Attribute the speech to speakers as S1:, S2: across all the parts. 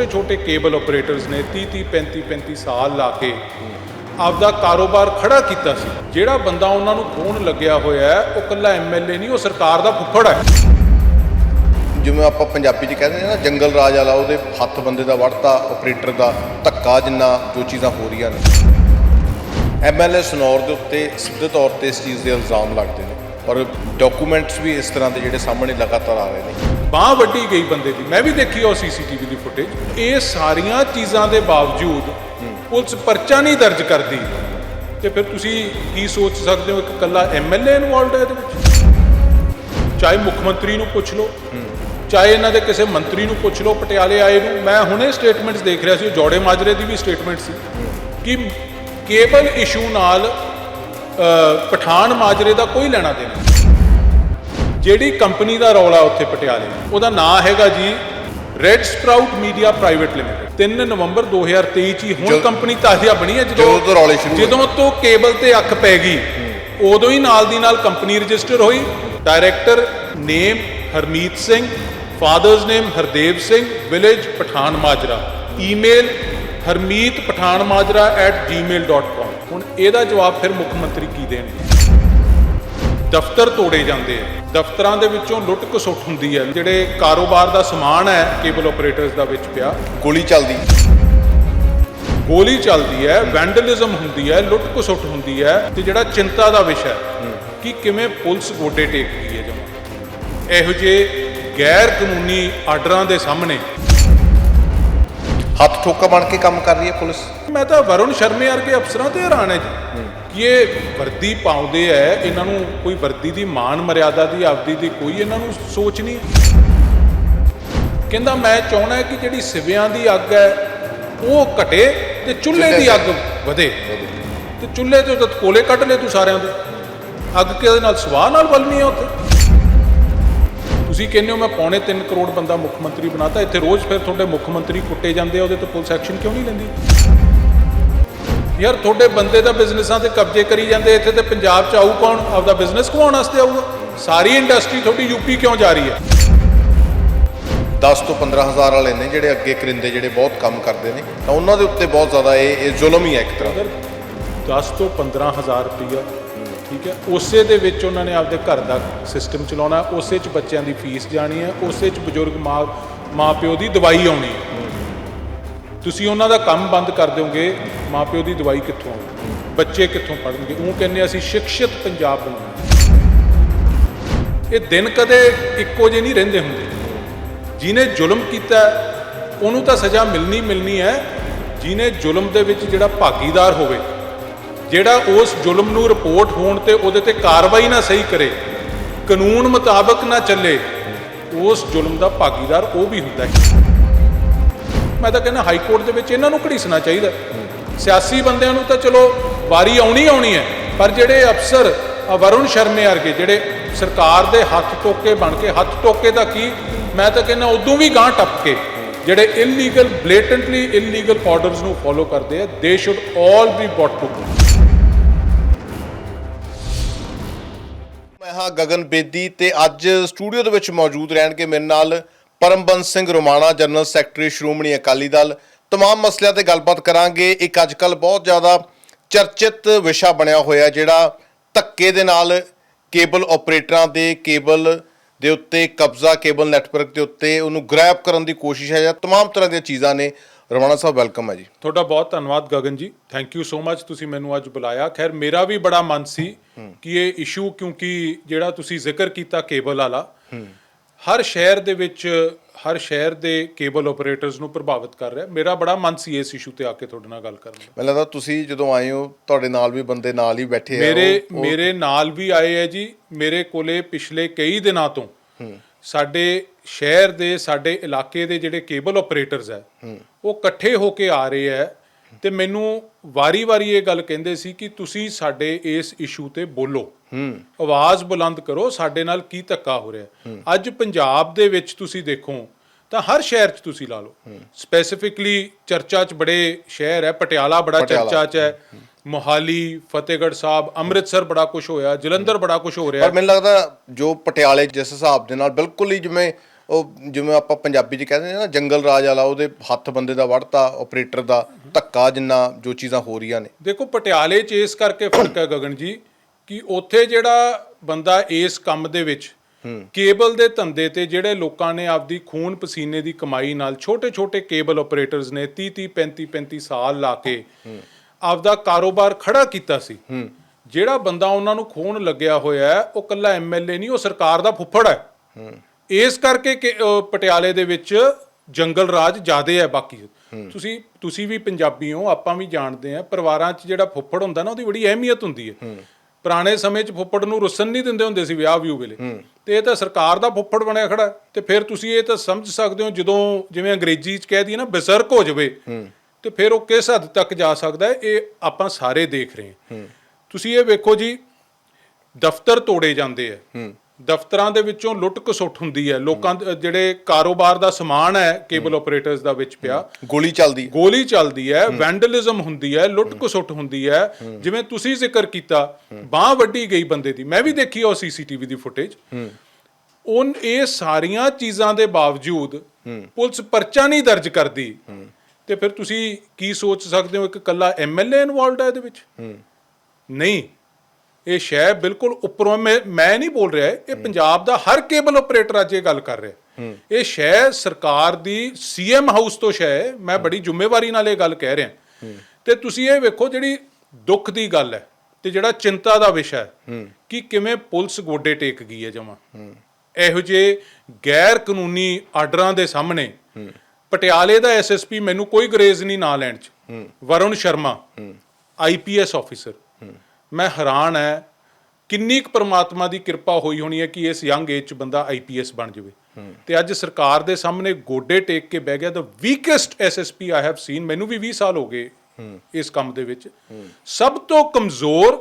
S1: ਛੋਟੇ-ਛੋਟੇ cable operators ਨੇ 30-30 35-35 ਸਾਲ ਲਾ ਕੇ ਆਪਦਾ ਕਾਰੋਬਾਰ ਖੜਾ ਕੀਤਾ ਸੀ। ਜਿਹੜਾ ਬੰਦਾ ਉਹਨਾਂ ਨੂੰ ਖੋਣ ਲੱਗਿਆ ਹੋਇਆ ਹੈ, ਉਹ ਕੱਲਾ ਐਮਐਲਏ ਨਹੀਂ, ਉਹ ਸਰਕਾਰ ਦਾ ਫੁੱਫੜ ਹੈ।
S2: ਜਿਵੇਂ ਆਪਾਂ ਪੰਜਾਬੀ 'ਚ ਕਹਿੰਦੇ ਨੇ ਨਾ, ਜੰਗਲ ਰਾਜ ਵਾਲਾ, ਉਹਦੇ ਹੱਥ ਬੰਦੇ ਦਾ ਵੜਤਾ ਆਪਰੇਟਰ ਦਾ ਧੱਕਾ ਜਿੰਨਾ ਜੋ ਚੀਜ਼ਾਂ ਹੋ ਰਹੀਆਂ ਨੇ। ਐਮਐਲਏ ਸਨੌਰ ਦੇ ਉੱਤੇ ਸਿੱਧੇ ਤੌਰ ਤੇ ਇਸ ਚੀਜ਼ ਦੇ ਇਲਜ਼ਾਮ ਲੱਗਦੇ ਨੇ। ਔਰ ਡਾਕੂਮੈਂਟਸ ਵੀ ਇਸ ਤਰ੍ਹਾਂ ਦੇ ਜਿਹੜੇ ਸਾਹਮਣੇ ਲਗਾਤਾਰ ਆ ਰਹੇ ਨੇ।
S1: ਬਾਹ ਵੱਢੀ ਗਈ ਬੰਦੇ ਦੀ। ਮੈਂ ਵੀ ਦੇਖੀ ਉਹ ਸੀਸੀਟੀਵੀ ਦੀ ਫੁਟੇਜ ਇਹ ਸਾਰੀਆਂ ਚੀਜ਼ਾਂ ਦੇ ਬਾਵਜੂਦ ਪੁਲਿਸ ਪਰਚਾ ਨਹੀਂ ਦਰਜ ਕਰਦੀ। ਤੇ ਫਿਰ ਤੁਸੀਂ ਕੀ ਸੋਚ ਸਕਦੇ ਹੋ? ਇੱਕ ਕੱਲਾ ਐਮਐਲਏ ਇਨਵੋਲਡ ਹੈ ਇਹਦੇ ਵਿੱਚ? ਚਾਹੇ ਮੁੱਖ ਮੰਤਰੀ ਨੂੰ ਪੁੱਛ ਲਓ। ਚਾਹੇ ਇਹਨਾਂ ਦੇ ਕਿਸੇ ਮੰਤਰੀ ਨੂੰ ਪੁੱਛ ਲਓ, ਪਟਿਆਲੇ ਆਏ ਨੂੰ। ਮੈਂ ਹੁਣੇ ਸਟੇਟਮੈਂਟਸ ਦੇਖ ਰਿਹਾ ਸੀ। ਉਹ ਜੋੜੇ ਮਾਜਰੇ ਦੀ ਵੀ ਸਟੇਟਮੈਂਟ ਸੀ। ਕਿ ਕੇਬਲ ਇਸ਼ੂ ਨਾਲ ਪਠਾਨ ਮਾਜਰੇ ਦਾ ਕੋਈ ਲੈਣਾ ਦੇਣਾ। ਜਿਹੜੀ ਕੰਪਨੀ ਦਾ ਰੌਲਾ ਉੱਥੇ ਪਟਿਆਲੇ ਉਹਦਾ ਨਾਂ ਹੈਗਾ ਜੀ red sprout media private limited 3 ਨਵੰਬਰ 2023 ਚ ਹੀ ਹੁਣ ਕੰਪਨੀ ਤਾਜ਼ਾ ਬਣੀ ਹੈ ਜਦੋਂ
S2: ਰੌਲੇ ਸ਼ੁਰੂ।
S1: ਜਦੋਂ ਤੋਂ ਕੇਬਲ ਤੇ ਅੱਖ ਪੈ ਗਈ ਉਦੋਂ ਹੀ ਨਾਲ ਦੀ ਨਾਲ ਕੰਪਨੀ ਰਜਿਸਟਰ ਹੋਈ director name Harmeet Singh father's name Hardev Singh village Pathan Majra email Harmeet Pathan ਮਾਜਰਾ@gmail.com ਹੁਣ ਇਹਦਾ ਜਵਾਬ ਫਿਰ ਮੁੱਖ ਮੰਤਰੀ ਕੀ ਦੇਣਗੇ? ਦਫ਼ਤਰ ਤੋੜੇ ਜਾਂਦੇ ਆ। ਦਫ਼ਤਰਾਂ ਦੇ ਵਿੱਚੋਂ ਲੁੱਟ ਖਸੁੱਟ ਹੁੰਦੀ ਹੈ ਜਿਹੜੇ ਕਾਰੋਬਾਰ ਦਾ ਸਮਾਨ ਹੈ ਕੇਬਲ ਆਪਰੇਟਰਸ ਦਾ ਵਿੱਚ ਪਿਆ
S2: ਗੋਲੀ ਚੱਲਦੀ।
S1: ਗੋਲੀ ਚੱਲਦੀ ਹੈ ਵੈਂਡਲਿਜ਼ਮ ਹੁੰਦੀ ਹੈ ਲੁੱਟ ਖਸੁੱਟ ਹੁੰਦੀ ਹੈ ਤੇ ਜਿਹੜਾ ਚਿੰਤਾ ਦਾ ਵਿਸ਼ਾ ਹੈ ਕਿ ਕਿਵੇਂ ਪੁਲਿਸ ਗੋਡੇ ਟੇਕਦੀ ਹੈ ਜਮਾ। ਇਹੋ ਜਿਹੇ ਗੈਰ ਕਾਨੂੰਨੀ ਆਰਡਰਾਂ ਦੇ ਸਾਹਮਣੇ
S2: ਹੱਥ ਠੋਕਾ ਬਣ ਕੇ ਕੰਮ ਕਰ ਰਹੀ ਹੈ ਪੁਲਿਸ?
S1: ਮੈਂ ਤਾਂ ਵਰੁਣ ਸ਼ਰਮੇ ਵਰਗੇ ਅਫਸਰਾਂ ਤੇ ਹੈਰਾਨ ਹੈ ਜੀ। ਕਿ ਇਹ ਵਰਦੀ ਪਾਉਂਦੇ ਐ ਇਹਨਾਂ ਨੂੰ ਕੋਈ ਵਰਦੀ ਦੀ ਮਾਨ ਮਰਿਆਦਾ ਦੀ ਆਪਦੀ ਦੀ ਕੋਈ ਇਹਨਾਂ ਨੂੰ ਸੋਚ ਨਹੀਂ। ਕਹਿੰਦਾ ਮੈਂ ਚਾਹਣਾ ਕਿ ਜਿਹੜੀ ਸਿਵਿਆਂ ਦੀ ਅੱਗ ਹੈ ਉਹ ਘਟੇ ਤੇ ਚੁੱਲ੍ਹੇ ਦੀ ਅੱਗ ਵਧੇ। ਤੇ ਚੁੱਲ੍ਹੇ ਤੋਂ ਤਾਂ ਕੋਲੇ ਕੱਢ ਲੈ ਤੂੰ ਸਾਰਿਆਂ ਦੇ। ਅੱਗ ਕਿਹਦੇ ਨਾਲ ਸਵਾਹ ਨਾਲ ਬਲਣੀ ਹੈ ਉੱਥੇ? ਤੁਸੀਂ ਕਹਿੰਦੇ ਹੋ ਮੈਂ ਪੌਣੇ 3 ਕਰੋੜ ਬੰਦਾ ਮੁੱਖ ਮੰਤਰੀ ਬਣਾਤਾ ਇੱਥੇ ਰੋਜ਼ ਫਿਰ ਤੁਹਾਡੇ ਮੁੱਖ ਮੰਤਰੀ ਕੁੱਟੇ ਜਾਂਦੇ ਆ ਉਹਦੇ ਤੇ ਪੁਲਿਸ ਐਕਸ਼ਨ ਕਿਉਂ ਨਹੀਂ ਲੈਂਦੀ? ਯਾਰ ਤੁਹਾਡੇ ਬੰਦੇ ਦਾ ਬਿਜ਼ਨਸਾਂ ਤੇ ਕਬਜ਼ੇ ਕਰੀ ਜਾਂਦੇ ਇੱਥੇ ਤੇ ਪੰਜਾਬ ਚ ਆਊ ਕੌਣ? ਆਪਦਾ ਬਿਜ਼ਨਸ ਕਮਾਉਣ ਵਾਸਤੇ ਆਊਗਾ। ਸਾਰੀ ਇੰਡਸਟਰੀ ਤੁਹਾਡੀ ਯੂਪੀ ਕਿਉਂ ਜਾ ਰਹੀ ਹੈ?
S2: 10 ਤੋਂ 15 ਹਜ਼ਾਰ ਵਾਲੇ ਨੇ ਜਿਹੜੇ ਅੱਗੇ ਕਰਿੰਦੇ ਜਿਹੜੇ ਬਹੁਤ ਕੰਮ ਕਰਦੇ ਨੇ। ਤਾਂ ਉਹਨਾਂ ਦੇ ਉੱਤੇ ਬਹੁਤ ਜ਼ਿਆਦਾ ਇਹ ਇਹ ਜ਼ੁਲਮ ਹੀ ਹੈ ਇੱਕ ਤਰ੍ਹਾਂ ਦਾ।
S1: ਅਗਰ 10 ਤੋਂ 15000 ਰੁਪਈਆ ਠੀਕ ਹੈ? ਉਸੇ ਦੇ ਵਿੱਚ ਉਹਨਾਂ ਨੇ ਆਪਦੇ ਘਰ ਦਾ ਸਿਸਟਮ ਚਲਾਉਣਾ, ਉਸੇ ਚ ਬੱਚਿਆਂ ਦੀ ਫੀਸ ਜਾਣੀ ਹੈ, ਉਸੇ ਚ ਬਜ਼ੁਰਗ ਮਾਂ, ਮਾਪਿਓ ਦੀ ਦਵਾਈ ਆਉਣੀ ਹੈ। ਤੁਸੀਂ ਉਹਨਾਂ ਦਾ ਕੰਮ ਬੰਦ ਕਰ ਦਿਓਗੇ, ਮਾਪਿਓ ਦੀ ਦਵਾਈ ਕਿੱਥੋਂ ਆਉਣੀ ਬੱਚੇ ਕਿੱਥੋਂ ਪੜਨਗੇ ਉਹ ਕਹਿੰਦੇ ਅਸੀਂ ਸਿੱਖਿਅਤ ਪੰਜਾਬ ਬਣਾਉਣਾ ਇਹ ਦਿਨ ਕਦੇ ਇੱਕੋ ਜਿਹੇ ਨਹੀਂ ਰਹਿੰਦੇ ਹੁੰਦੇ। ਜਿਹਨੇ ਜ਼ੁਲਮ ਕੀਤਾ, ਉਹਨੂੰ ਤਾਂ ਸਜ਼ਾ ਮਿਲਣੀ ਮਿਲਣੀ ਹੈ। ਜਿਹਨੇ ਜ਼ੁਲਮ ਦੇ ਵਿੱਚ ਜਿਹੜਾ ਭਾਗੀਦਾਰ ਹੋਵੇ ਜਿਹੜਾ ਉਸ ਜ਼ੁਲਮ ਨੂੰ ਰਿਪੋਰਟ ਹੋਣ ਤੇ ਉਹਦੇ ਤੇ ਕਾਰਵਾਈ ਨਾ ਸਹੀ ਕਰੇ, ਕਾਨੂੰਨ ਮੁਤਾਬਕ ਨਾ ਚੱਲੇ, ਉਸ ਜ਼ੁਲਮ ਦਾ ਭਾਗੀਦਾਰ ਉਹ ਵੀ ਹੁੰਦਾ ਹੈ। ਮੈਂ ਤਾਂ ਕਹਿੰਦਾ ਹਾਈ ਕੋਰਟ ਦੇ ਵਿੱਚ ਇਹਨਾਂ ਨੂੰ ਘੜੀਸਣਾ ਚਾਹੀਦਾ ਸਿਆਸੀ ਬੰਦਿਆਂ ਨੂੰ ਤਾਂ ਚਲੋ ਵਾਰੀ ਆਉਣੀ ਆਉਣੀ ਹੈ, ਪਰ ਜਿਹੜੇ ਅਫਸਰ ਵਰੁਣ ਸ਼ਰਮੇ ਵਰਗੇ ਜਿਹੜੇ ਸਰਕਾਰ ਦੇ ਹੱਥ ਟੋਕੇ ਬਣ ਕੇ, ਹੱਥ ਟੋਕੇ ਦਾ ਕੀ? ਮੈਂ ਤਾਂ ਕਹਿੰਦਾ ਉਦੋਂ ਵੀ ਗਾਂ ਟੱਪ ਕੇ ਜਿਹੜੇ ਇਲੀਗਲ ਬਲੇਟੈਂਟਲੀ ਇਲੀਗਲ ਆਰਡਰਸ ਨੂੰ ਫੋਲੋ ਕਰਦੇ ਆ they should all be
S2: brought to Gagan Bedi ਤੇ ਅੱਜ ਸਟੂਡੀਓ ਦੇ ਵਿੱਚ ਮੌਜੂਦ ਰਹਿਣਗੇ ਮੇਰੇ ਨਾਲ ਪਰਮਬੰਸ ਸਿੰਘ ਰੋਮਾਣਾ ਜਨਰਲ ਸੈਕਟਰੀ ਸ਼੍ਰੋਮਣੀ ਅਕਾਲੀ ਦਲ तमाम ਮਸਲਿਆਂ ਤੇ ਗੱਲਬਾਤ ਕਰਾਂਗੇ ਇੱਕ ਅੱਜ ਕੱਲ ਬਹੁਤ ਜ਼ਿਆਦਾ ਚਰਚਿਤ ਵਿਸ਼ਾ ਬਣਿਆ ਹੋਇਆ ਜਿਹੜਾ ਧੱਕੇ ਦੇ ਨਾਲ ਕੇਬਲ ਆਪਰੇਟਰਾਂ ਦੇ ਕੇਬਲ ਦੇ ਉੱਤੇ ਕਬਜ਼ਾ ਕੇਬਲ ਨੈਟਵਰਕ ਦੇ ਉੱਤੇ ਉਹਨੂੰ ਗ੍ਰੈਬ ਕਰਨ ਦੀ ਕੋਸ਼ਿਸ਼ ਹੈ ਜਾਂ तमाम ਤਰ੍ਹਾਂ ਦੀਆਂ ਚੀਜ਼ਾਂ ਨੇ ਰੋਮਾਣਾ ਸਾਹਿਬ ਵੈਲਕਮ ਹੈ ਜੀ।
S1: ਤੁਹਾਡਾ ਬਹੁਤ ਧੰਨਵਾਦ ਗਗਨ ਜੀ। ਥੈਂਕ ਯੂ ਸੋ ਮੱਚ ਤੁਸੀਂ ਮੈਨੂੰ ਅੱਜ ਬੁਲਾਇਆ। ਖੈਰ ਮੇਰਾ ਵੀ ਬੜਾ ਮਨ ਸੀ ਕਿ ਇਹ ਇਸ਼ੂ ਕਿਉਂਕਿ ਜਿਹੜਾ ਤੁਸੀਂ ਜ਼ਿਕਰ ਕੀਤਾ ਕੇਬਲ ਵਾਲਾ ਹਰ ਸ਼ਹਿਰ ਦੇ ਵਿੱਚ ਹਰ ਸ਼ਹਿਰ ਦੇ ਕੇਬਲ ਆਪਰੇਟਰਸ ਨੂੰ ਪ੍ਰਭਾਵਿਤ ਕਰ ਰਿਹਾ। ਮੇਰਾ ਬੜਾ ਮਨ ਸੀ ਇਸ ਇਸ਼ੂ ਤੇ ਆ ਕੇ ਤੁਹਾਡੇ ਨਾਲ ਗੱਲ ਕਰਨ ਦਾ।
S2: ਮੈਨੂੰ ਲੱਗਦਾ ਤੁਸੀਂ ਜਦੋਂ ਆਏ ਹੋ ਤੁਹਾਡੇ ਨਾਲ ਵੀ ਬੰਦੇ ਨਾਲ ਹੀ ਬੈਠੇ ਆ।
S1: ਮੇਰੇ ਮੇਰੇ ਨਾਲ ਵੀ ਆਏ ਹੈ ਜੀ। ਮੇਰੇ ਕੋਲੇ ਪਿਛਲੇ ਕਈ ਦਿਨਾਂ ਤੋਂ ਸਾਡੇ ਸ਼ਹਿਰ ਦੇ ਸਾਡੇ ਇਲਾਕੇ ਦੇ ਜਿਹੜੇ ਕੇਬਲ ਆਪਰੇਟਰਸ ਹੈ ਉਹ ਇਕੱਠੇ ਹੋ ਕੇ ਆ ਰਹੇ ਹੈ ਤੇ ਮੈਨੂੰ ਵਾਰੀ-ਵਾਰੀ ਇਹ ਗੱਲ ਕਹਿੰਦੇ ਸੀ ਕਿ ਤੁਸੀਂ ਸਾਡੇ ਇਸ ਇਸ਼ੂ ਤੇ ਬੋਲੋ ਆਵਾਜ਼ ਬੁਲੰਦ ਕਰੋ ਸਾਡੇ ਨਾਲ ਕੀ ਧੱਕਾ ਹੋ ਰਿਹਾ। ਅੱਜ ਪੰਜਾਬ ਦੇ ਵਿੱਚ ਤੁਸੀਂ ਦੇਖੋ ਤਾਂ ਹਰ ਸ਼ਹਿਰ 'ਚ ਤੁਸੀਂ ਲਾ ਲਓ ਸਪੈਸੀਫਿਕਲੀ ਚਰਚਾ 'ਚ ਬੜੇ ਸ਼ਹਿਰ ਹੈ ਪਟਿਆਲਾ ਬੜਾ। ਚਰਚਾ 'ਚ ਹੈ ਮੋਹਾਲੀ ਫਤਿਹਗੜ੍ਹ ਸਾਹਿਬ ਅੰਮ੍ਰਿਤਸਰ ਬੜਾ ਕੁਝ ਹੋਇਆ ਜਲੰਧਰ ਬੜਾ ਕੁਝ ਹੋ ਰਿਹਾ
S2: ਪਰ ਮੈਨੂੰ ਲੱਗਦਾ ਜੋ ਪਟਿਆਲੇ ਜਿਸ ਹਿਸਾਬ ਦੇ ਨਾਲ ਬਿਲਕੁਲ ਹੀ ਜਿਵੇਂ ਉਹ ਜਿਵੇਂ ਆਪਾਂ ਪੰਜਾਬੀ 'ਚ ਕਹਿੰਦੇ ਨੇ ਨਾ ਜੰਗਲ ਰਾਜ ਵਾਲਾ ਉਹਦੇ ਹੱਥ ਬੰਦੇ ਦਾ ਵੜਤਾ ਆਪਰੇਟਰ ਦਾ ਧੱਕਾ ਜਿੰਨਾ ਜੋ ਚੀਜ਼ਾਂ ਹੋ ਰਹੀਆਂ ਨੇ।
S1: ਦੇਖੋ ਪਟਿਆਲੇ 'ਚ ਇਸ ਕਰਕੇ ਫ਼ਰਕ ਹੈ ਗਗਨ ਜੀ ਕਿ ਉੱਥੇ ਜਿਹੜਾ ਬੰਦਾ ਇਸ ਕੰਮ ਦੇ ਵਿੱਚ ਕੇਬਲ ਦੇ ਧੰਦੇ ਤੇ ਜਿਹੜੇ ਲੋਕਾਂ ਨੇ ਆਪਦੀ ਖੂਨ ਪਸੀਨੇ ਦੀ ਕਮਾਈ ਨਾਲ ਛੋਟੇ-ਛੋਟੇ ਕੇਬਲ ਆਪਰੇਟਰਸ ਨੇ 30 30 35 35 ਸਾਲ ਲਾ ਕੇ ਆਪਦਾ ਕਾਰੋਬਾਰ ਖੜਾ ਕੀਤਾ ਸੀ। ਜਿਹੜਾ ਬੰਦਾ ਉਹਨਾਂ ਨੂੰ ਖੂਨ ਲੱਗਿਆ ਹੋਇਆ ਉਹ ਕੱਲਾ ਐਮਐਲਏ ਨਹੀਂ ਉਹ ਸਰਕਾਰ ਦਾ ਫੁੱਫੜ ਹੈ। ਇਸ ਕਰਕੇ ਕਿ ਅਹ, ਪਟਿਆਲੇ ਦੇ ਵਿੱਚ ਜੰਗਲ ਰਾਜ ਜ਼ਿਆਦੇ ਹੈ ਬਾਕੀ। ਤੁਸੀਂ ਤੁਸੀਂ ਵੀ ਪੰਜਾਬੀ ਹੋ ਆਪਾਂ ਵੀ ਜਾਣਦੇ ਆ ਪਰਿਵਾਰਾਂ 'ਚ ਜਿਹੜਾ ਫੁੱਫੜ ਹੁੰਦਾ ਨਾ ਉਹਦੀ ਬੜੀ ਅਹਿਮੀਅਤ ਹੁੰਦੀ ਹੈ। ਪੁਰਾਣੇ ਸਮੇਂ 'ਚ ਫੁੱਫੜ ਨੂੰ ਰੁੱਸਣ ਨਹੀਂ ਦਿੰਦੇ ਹੁੰਦੇ ਸੀ ਵਿਆਹ ਵਿਊ ਵੇਲੇ। ਤੇ ਇਹ ਤਾਂ ਸਰਕਾਰ ਦਾ ਫੁੱਫੜ ਬਣਿਆ ਖੜਾ ਹੈ। ਤੇ ਫਿਰ ਤੁਸੀਂ ਇਹ ਤਾਂ ਸਮਝ ਸਕਦੇ ਹੋ ਜਦੋਂ ਜਿਵੇਂ ਅੰਗਰੇਜ਼ੀ 'ਚ ਕਹਿ ਦਈਏ ਨਾ ਬਜ਼ਰਕ ਹੋ ਜਾਵੇ ਤੇ ਫਿਰ ਉਹ ਕਿਸ ਹੱਦ ਤੱਕ ਜਾ ਸਕਦਾ ਹੈ ਇਹ ਆਪਾਂ ਸਾਰੇ ਦੇਖ ਰਹੇ ਹਾਂ। ਤੁਸੀਂ ਇਹ ਵੇਖੋ ਜੀ ਦਫ਼ਤਰ ਤੋੜੇ ਜਾਂਦੇ ਆ। ਦਫ਼ਤਰਾਂ ਦੇ ਵਿੱਚੋਂ ਲੁੱਟ ਖਸੁੱਟ ਹੁੰਦੀ ਹੈ। ਲੋਕਾਂ ਦੇ ਜਿਹੜੇ ਕਾਰੋਬਾਰ ਦਾ ਸਮਾਨ ਹੈ ਕੇਬਲ ਆਪਰੇਟਰਸ ਦਾ ਵਿੱਚ ਪਿਆ।
S2: ਗੋਲੀ ਚੱਲਦੀ
S1: ਗੋਲੀ ਚੱਲਦੀ ਹੈ ਵੈਂਡਲਿਜ਼ਮ ਹੁੰਦੀ ਹੈ ਲੁੱਟ ਖਸੁੱਟ ਹੁੰਦੀ ਹੈ। ਜਿਵੇਂ ਤੁਸੀਂ ਜ਼ਿਕਰ ਕੀਤਾ ਬਾਹ ਵੱਡੀ ਗਈ ਬੰਦੇ ਦੀ। ਮੈਂ ਵੀ ਦੇਖੀ ਉਹ ਸੀਸੀਟੀਵੀ ਦੀ ਫੁਟੇਜ। ਉਨ ਇਹ ਸਾਰੀਆਂ ਚੀਜ਼ਾਂ ਦੇ ਬਾਵਜੂਦ ਪੁਲਿਸ ਪਰਚਾ ਨਹੀਂ ਦਰਜ ਕਰਦੀ। ਤੇ ਫਿਰ ਤੁਸੀਂ ਕੀ ਸੋਚ ਸਕਦੇ ਹੋ? ਇੱਕ ਕੱਲਾ ਐਮਐਲਏ ਇਨਵੋਲਡ ਹੈ ਇਹਦੇ ਵਿੱਚ? ਨਹੀਂ। ਇਹ ਸ਼ੈ ਬਿਲਕੁਲ ਉੱਪਰੋਂ ਮੈਂ ਮੈਂ ਨਹੀਂ ਬੋਲ ਰਿਹਾ ਇਹ ਪੰਜਾਬ ਦਾ ਹਰ ਕੇਬਲ ਆਪਰੇਟਰ ਅੱਜ ਇਹ ਗੱਲ ਕਰ ਰਿਹਾ। ਇਹ ਸ਼ੈ ਸਰਕਾਰ ਦੀ ਸੀਐਮ ਹਾਊਸ ਤੋਂ ਸ਼ੈ। ਮੈਂ ਬੜੀ ਜ਼ਿੰਮੇਵਾਰੀ ਨਾਲ ਇਹ ਗੱਲ ਕਹਿ ਰਿਹਾ। ਤੇ ਤੁਸੀਂ ਇਹ ਵੇਖੋ ਜਿਹੜੀ ਦੁੱਖ ਦੀ ਗੱਲ ਹੈ ਤੇ ਜਿਹੜਾ ਚਿੰਤਾ ਦਾ ਵਿਸ਼ਾ ਹੈ ਕਿ ਕਿਵੇਂ ਪੁਲਿਸ ਗੋਡੇ ਟੇਕ ਗਈ ਹੈ ਜਮਾ। ਇਹੋ ਜਿਹੇ ਗੈਰ ਕਾਨੂੰਨੀ ਆਰਡਰਾਂ ਦੇ ਸਾਹਮਣੇ ਪਟਿਆਲੇ ਦਾ ਐਸਐਸਪੀ ਮੈਨੂੰ ਕੋਈ ਗਰੇਜ਼ ਨਹੀਂ ਨਾ ਲੈਣ ਚ। Varun Sharma IPS officer. ਮੈਂ ਹੈਰਾਨ ਹੈ ਕਿੰਨੀ ਕੁ ਪ੍ਰਮਾਤਮਾ ਦੀ ਕਿਰਪਾ ਹੋਈ ਹੋਣੀ ਹੈ ਕਿ ਇਸ ਯੰਗ ਏਜ ਚ ਬੰਦਾ ਆਈਪੀਐਸ ਬਣ ਜਾਵੇ। ਤੇ ਅੱਜ ਸਰਕਾਰ ਦੇ ਸਾਹਮਣੇ ਗੋਡੇ ਟੇਕ ਕੇ ਬਹਿ ਗਿਆ the weakest SSP I have seen ਮੈਨੂੰ ਵੀ 20 ਸਾਲ ਹੋ ਗਏ ਇਸ ਕੰਮ ਦੇ ਵਿੱਚ। ਸਭ ਤੋਂ ਕਮਜ਼ੋਰ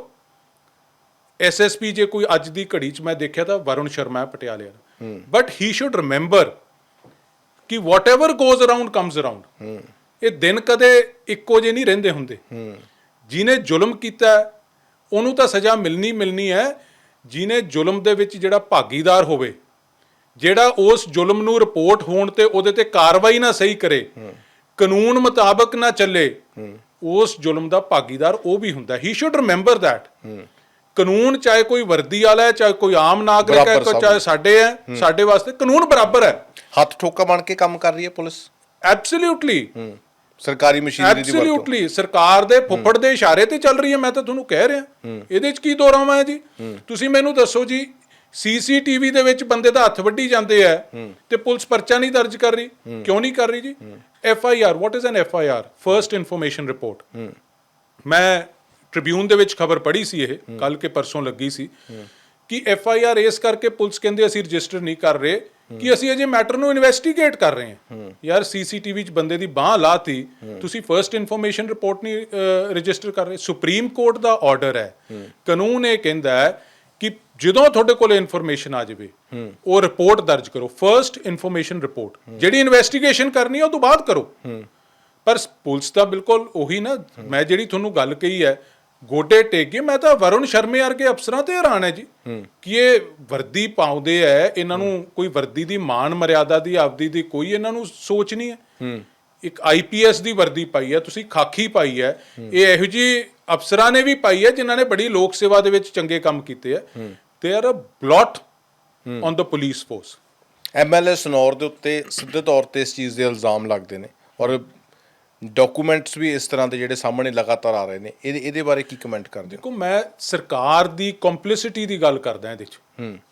S1: ਐਸਐਸਪੀ ਜੇ ਕੋਈ ਅੱਜ ਦੀ ਘੜੀ ਚ ਮੈਂ ਦੇਖਿਆ ਤਾਂ ਵਰੁਣ ਸ਼ਰਮਾ ਪਟਿਆਲੇ ਵਾਲਾ। ਬਟ ਹੀ ਸ਼ੁੱਡ ਰਿਮੈਂਬਰ ਕਿ whatever goes around comes around ਇਹ ਦਿਨ ਕਦੇ ਇੱਕੋ ਜਿਹੇ ਨਹੀਂ ਰਹਿੰਦੇ ਹੁੰਦੇ। ਜਿਹਨੇ ਜ਼ੁਲਮ ਕੀਤਾ ਉਹਨੂੰ ਤਾਂ ਸਜ਼ਾ ਮਿਲਣੀ ਮਿਲਣੀ ਹੈ ਜਿਹਨੇ ਜ਼ੁਲਮ ਦੇ ਵਿੱਚ ਜਿਹੜਾ ਭਾਗੀਦਾਰ ਹੋਵੇ ਜਿਹੜਾ ਉਸ ਜ਼ੁਲਮ ਨੂੰ ਰਿਪੋਰਟ ਹੋਣ ਤੇ ਉਹਦੇ ਤੇ ਕਾਰਵਾਈ ਨਾ ਸਹੀ ਕਰੇ ਕਾਨੂੰਨ ਮੁਤਾਬਕ ਨਾ ਚੱਲੇ ਉਸ ਜ਼ੁਲਮ ਦਾ ਭਾਗੀਦਾਰ ਉਹ ਵੀ ਹੁੰਦਾ। ਹੀ ਸ਼ੁੱਡ ਰਿਮੈਂਬਰ ਥੈਟ ਕਾਨੂੰਨ ਚਾਹੇ ਕੋਈ ਵਰਦੀ ਵਾਲਾ ਹੈ ਚਾਹੇ ਕੋਈ ਆਮ ਨਾਗਰਿਕ ਹੈ ਕੋਈ ਚਾਹੇ ਸਾਡੇ ਹੈ ਸਾਡੇ ਵਾਸਤੇ ਕਾਨੂੰਨ ਬਰਾਬਰ ਹੈ।
S2: ਹੱਥ ਠੋਕਾ ਬਣ ਕੇ ਕੰਮ ਕਰ ਰਹੀ ਹੈ ਪੁਲਿਸ।
S1: ਐਬਸੋਲੂਟਲੀ
S2: ਸਰਕਾਰੀ ਮਸ਼ੀਨਰੀ ਦੀ ਵਰਤੋਂ।
S1: ਐਬਸੋਲੂਟਲੀ ਸਰਕਾਰ ਦੇ ਫੁੱਫੜ ਦੇ ਇਸ਼ਾਰੇ ਤੇ ਚੱਲ ਰਹੀ ਹੈ, ਮੈਂ ਤਾਂ ਤੁਹਾਨੂੰ ਕਹਿ ਰਿਹਾ। ਇਹਦੇ 'ਚ ਕੀ ਦੋਰਾਵਾਂ ਹੈ ਜੀ? ਤੁਸੀਂ ਮੈਨੂੰ ਦੱਸੋ ਜੀ ਸੀਸੀਟੀਵੀ ਦੇ ਵਿੱਚ ਬੰਦੇ ਦਾ ਹੱਥ ਵੱਢੀ ਜਾਂਦੇ ਆ ਤੇ ਪੁਲਿਸ ਪਰਚਾ ਨਹੀਂ ਦਰਜ ਕਰ ਰਹੀ? ਕਿਉਂ ਨਹੀਂ ਕਰ ਰਹੀ ਜੀ? F I R what is an F I R first information report ਮੈਂ ਟ੍ਰਿਬਿਊਨ ਦੇ ਵਿੱਚ ਖਬਰ ਪੜ੍ਹੀ ਸੀ ਇਹ ਕੱਲ ਕੇ ਪਰਸੋਂ ਲੱਗੀ ਸੀ। ਕਿ ਐਫ ਆਈ ਆਰ ਇਸ ਕਰਕੇ ਪੁਲਿਸ ਕਹਿੰਦੇ ਅਸੀਂ ਰਜਿਸਟਰ ਨਹੀਂ ਕਰ ਰਹੇ ਕਿ ਅਸੀਂ ਅਜੇ ਮੈਟਰ ਨੂੰ ਇਨਵੈਸਟੀਗੇਟ ਕਰ ਰਹੇ ਹਾਂ। ਯਾਰ ਸੀਸੀਟੀਵੀ 'ਚ ਬੰਦੇ ਦੀ ਬਾਹ ਲਾਤੀ, ਤੁਸੀਂ ਫਰਸਟ ਇਨਫੋਰਮੇਸ਼ਨ ਰਿਪੋਰਟ ਨਹੀਂ ਰਜਿਸਟਰ ਕਰ ਰਹੇ। ਸੁਪਰੀਮ ਕੋਰਟ ਦਾ ਆਰਡਰ ਹੈ। ਕਾਨੂੰਨ ਇਹ ਕਹਿੰਦਾ ਹੈ ਕਿ ਜਦੋਂ ਤੁਹਾਡੇ ਕੋਲ ਇਨਫੋਰਮੇਸ਼ਨ ਆ ਜਾਵੇ, ਉਹ ਰਿਪੋਰਟ ਦਰਜ ਕਰੋ ਫਰਸਟ ਇਨਫੋਰਮੇਸ਼ਨ ਰਿਪੋਰਟ ਜਿਹੜੀ ਇਨਵੈਸਟੀਗੇਸ਼ਨ ਕਰਨੀ ਹੈ, ਉਹ ਤੋਂ ਬਾਅਦ ਕਰੋ। ਪਰ ਪੁਲਿਸ ਦਾ ਬਿਲਕੁਲ ਉਹੀ ਨਾ, ਮੈਂ ਜਿਹੜੀ ਤੁਹਾਨੂੰ ਗੱਲ ਕਹੀ ਹੈ ਗੋਡੇ ਟੇਕ ਕੇ ਮੈਂ ਤਾਂ ਵਰੁਣ ਸ਼ਰਮੇ ਵਰਗੇ ਅਫਸਰਾਂ ਤੇ ਹੈਰਾਨ ਹੈ ਜੀ। ਕਿ ਇਹ ਵਰਦੀ ਪਾਉਂਦੇ ਐ ਇਹਨਾਂ ਨੂੰ ਕੋਈ ਵਰਦੀ ਦੀ ਮਾਨ ਮਰਿਆਦਾ ਦੀ ਆਪਦੀ ਦੀ ਕੋਈ ਇਹਨਾਂ ਨੂੰ ਸੋਚ ਨਹੀਂ ਹੈ। ਇੱਕ ਆਈਪੀਐਸ ਦੀ ਵਰਦੀ ਪਾਈ ਹੈ ਤੁਸੀਂ ਖਾਕੀ ਪਾਈ ਹੈ। ਇਹ ਇਹੋ ਜੀ ਅਫਸਰਾਂ ਨੇ ਵੀ ਪਾਈ ਹੈ ਜਿਨ੍ਹਾਂ ਨੇ ਬੜੀ ਲੋਕ ਸੇਵਾ ਦੇ ਵਿੱਚ ਚੰਗੇ ਕੰਮ ਕੀਤੇ ਆ they are a blot on the police force
S2: MLA Sanour ਦੇ ਉੱਤੇ ਸਿੱਧੇ ਤੌਰ ਤੇ ਇਸ ਚੀਜ਼ ਦੇ ਇਲਜ਼ਾਮ ਲੱਗਦੇ ਨੇ। ਔਰ ਡਾਕੂਮੈਂਟਸ ਵੀ ਇਸ ਤਰ੍ਹਾਂ ਦੇ ਜਿਹੜੇ ਸਾਹਮਣੇ ਲਗਾਤਾਰ ਆ ਰਹੇ ਨੇ ਇਹਦੇ ਇਹਦੇ ਬਾਰੇ ਕੀ ਕਮੈਂਟ ਕਰਦੇ ਹੋ?
S1: ਦੇਖੋ ਮੈਂ ਸਰਕਾਰ ਦੀ ਕੰਪਲਿਸਿਟੀ ਦੀ ਗੱਲ ਕਰਦਾ ਇਹਦੇ 'ਚ।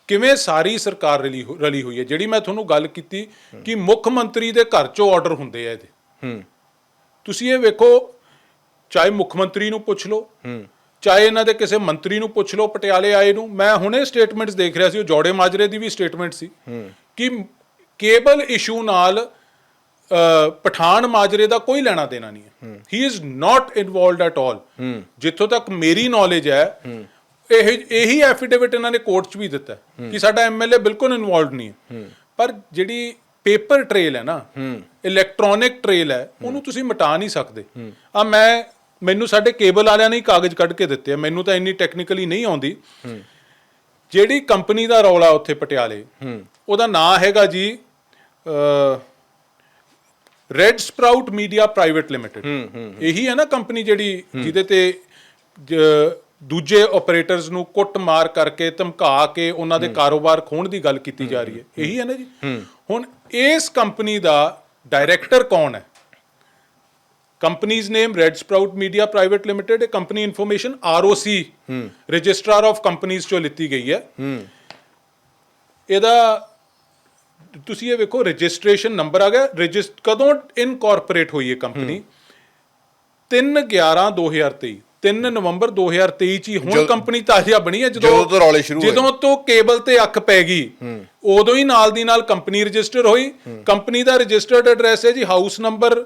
S1: ਕਿਵੇਂ ਸਾਰੀ ਸਰਕਾਰ ਰਲੀ ਹੋ- ਰਲੀ ਹੋਈ ਹੈ? ਜਿਹੜੀ ਮੈਂ ਤੁਹਾਨੂੰ ਗੱਲ ਕੀਤੀ ਕਿ ਮੁੱਖ ਮੰਤਰੀ ਦੇ ਘਰ 'ਚੋਂ ਆਰਡਰ ਹੁੰਦੇ ਆ ਇਹਦੇ।
S2: ਹੂੰ।
S1: ਤੁਸੀਂ ਇਹ ਵੇਖੋ ਚਾਹੇ ਮੁੱਖ ਮੰਤਰੀ ਨੂੰ ਪੁੱਛ ਲਓ ਚਾਹੇ ਇਹਨਾਂ ਦੇ ਕਿਸੇ ਮੰਤਰੀ ਨੂੰ ਪੁੱਛ ਲਓ ਪਟਿਆਲੇ ਆਏ ਨੂੰ ਮੈਂ ਹੁਣੇ ਸਟੇਟਮੈਂਟਸ ਦੇਖ ਰਿਹਾ ਸੀ ਉਹ ਜੋੜੇ ਮਾਜਰੇ ਦੀ ਵੀ ਸਟੇਟਮੈਂਟ ਸੀ ਕਿ ਕੇਬਲ ਇਸ਼ੂ ਨਾਲ ਪਠਾਨ ਮਾਜਰੇ ਦਾ ਕੋਈ ਲੈਣਾ ਦੇਣਾ ਨਹੀਂ ਹੈ। He. Is not involved at all ਜਿੱਥੋਂ ਤੱਕ ਮੇਰੀ ਨੌਲੇਜ ਹੈ ਇਹ ਇਹੀ ਐਫੀਡੇਵਿਟ ਇਹਨਾਂ ਨੇ ਕੋਰਟ 'ਚ ਵੀ ਦਿੱਤਾ ਕਿ ਸਾਡਾ ਐਮਐਲਏ ਬਿਲਕੁਲ ਇਨਵੋਲਵਡ ਨਹੀਂ ਹੈ। ਪਰ ਜਿਹੜੀ ਪੇਪਰ ਟ੍ਰੇਲ ਹੈ ਨਾ ਇਲੈਕਟ੍ਰੋਨਿਕ ਟ੍ਰੇਲ ਹੈ ਉਹਨੂੰ ਤੁਸੀਂ ਮਿਟਾ ਨਹੀਂ ਸਕਦੇ। ਆ ਮੈਂ ਮੈਨੂੰ ਸਾਡੇ ਕੇਬਲ ਵਾਲਿਆਂ ਨੇ ਕਾਗਜ਼ ਕੱਢ ਕੇ ਦਿੱਤੇ ਆ ਮੈਨੂੰ ਤਾਂ ਇੰਨੀ ਟੈਕਨੀਕਲੀ ਨਹੀਂ ਆਉਂਦੀ। ਜਿਹੜੀ ਕੰਪਨੀ ਦਾ ਰੌਲਾ ਉੱਥੇ ਪਟਿਆਲੇ ਉਹਦਾ ਨਾਂ ਹੈਗਾ ਜੀ red sprout media private limited ਇਹੀ ਹੈ ਨਾ ਕੰਪਨੀ ਜਿਹੜੀ ਜਿਹਦੇ ਤੇ ਦੂਜੇ ਆਪਰੇਟਰਸ ਨੂੰ ਕੁੱਟ ਮਾਰ ਕਰਕੇ ਧਮਕਾ ਕੇ ਉਹਨਾਂ ਦੇ ਕਾਰੋਬਾਰ ਖੋਣ ਦੀ ਗੱਲ ਕੀਤੀ ਜਾ ਰਹੀ ਹੈ। ਇਹੀ ਹੈ ਨਾ ਜੀ। ਹੁਣ ਇਸ ਕੰਪਨੀ ਦਾ ਡਾਇਰੈਕਟਰ ਕੌਣ ਹੈ? Company's name red sprout media private limited ਇਹ company information ROC registrar of companies ਚੋਂ ਲਿੱਤੀ ਗਈ ਹੈ। ਇਹਦਾ ਤੁਸੀਂ ਇਹ ਵੇਖੋ ਰਜਿਸਟ੍ਰੇਸ਼ਨ ਨੰਬਰ ਆ ਗਿਆ। ਰਜਿਸਟ ਕਦੋਂ ਇਨਕੋਰਪੋਰੇਟ ਹੋਈ ਹੈ। ਕੰਪਨੀ 3 11 2023 3 ਨਵੰਬਰ 2023 ਚ ਹੀ ਹੁਣ
S2: ਜਦੋਂ-
S1: ਕੰਪਨੀ ਤਾਜ਼ਾ ਬਣੀ ਹੈ
S2: ਜਦੋਂ ਤੋਂ ਰੌਲੇ ਸ਼ੁਰੂ ਹੋਏ।
S1: ਜਦੋਂ ਤੋਂ ਕੇਬਲ ਤੇ ਅੱਖ ਪੈ ਗਈ ਉਦੋਂ ਹੀ ਨਾਲ ਦੀ ਨਾਲ ਕੰਪਨੀ ਰਜਿਸਟਰ ਹੋਈ। ਕੰਪਨੀ ਦਾ ਰਜਿਸਟਰਡ ਐਡਰੈਸ ਹੈ ਜੀ house number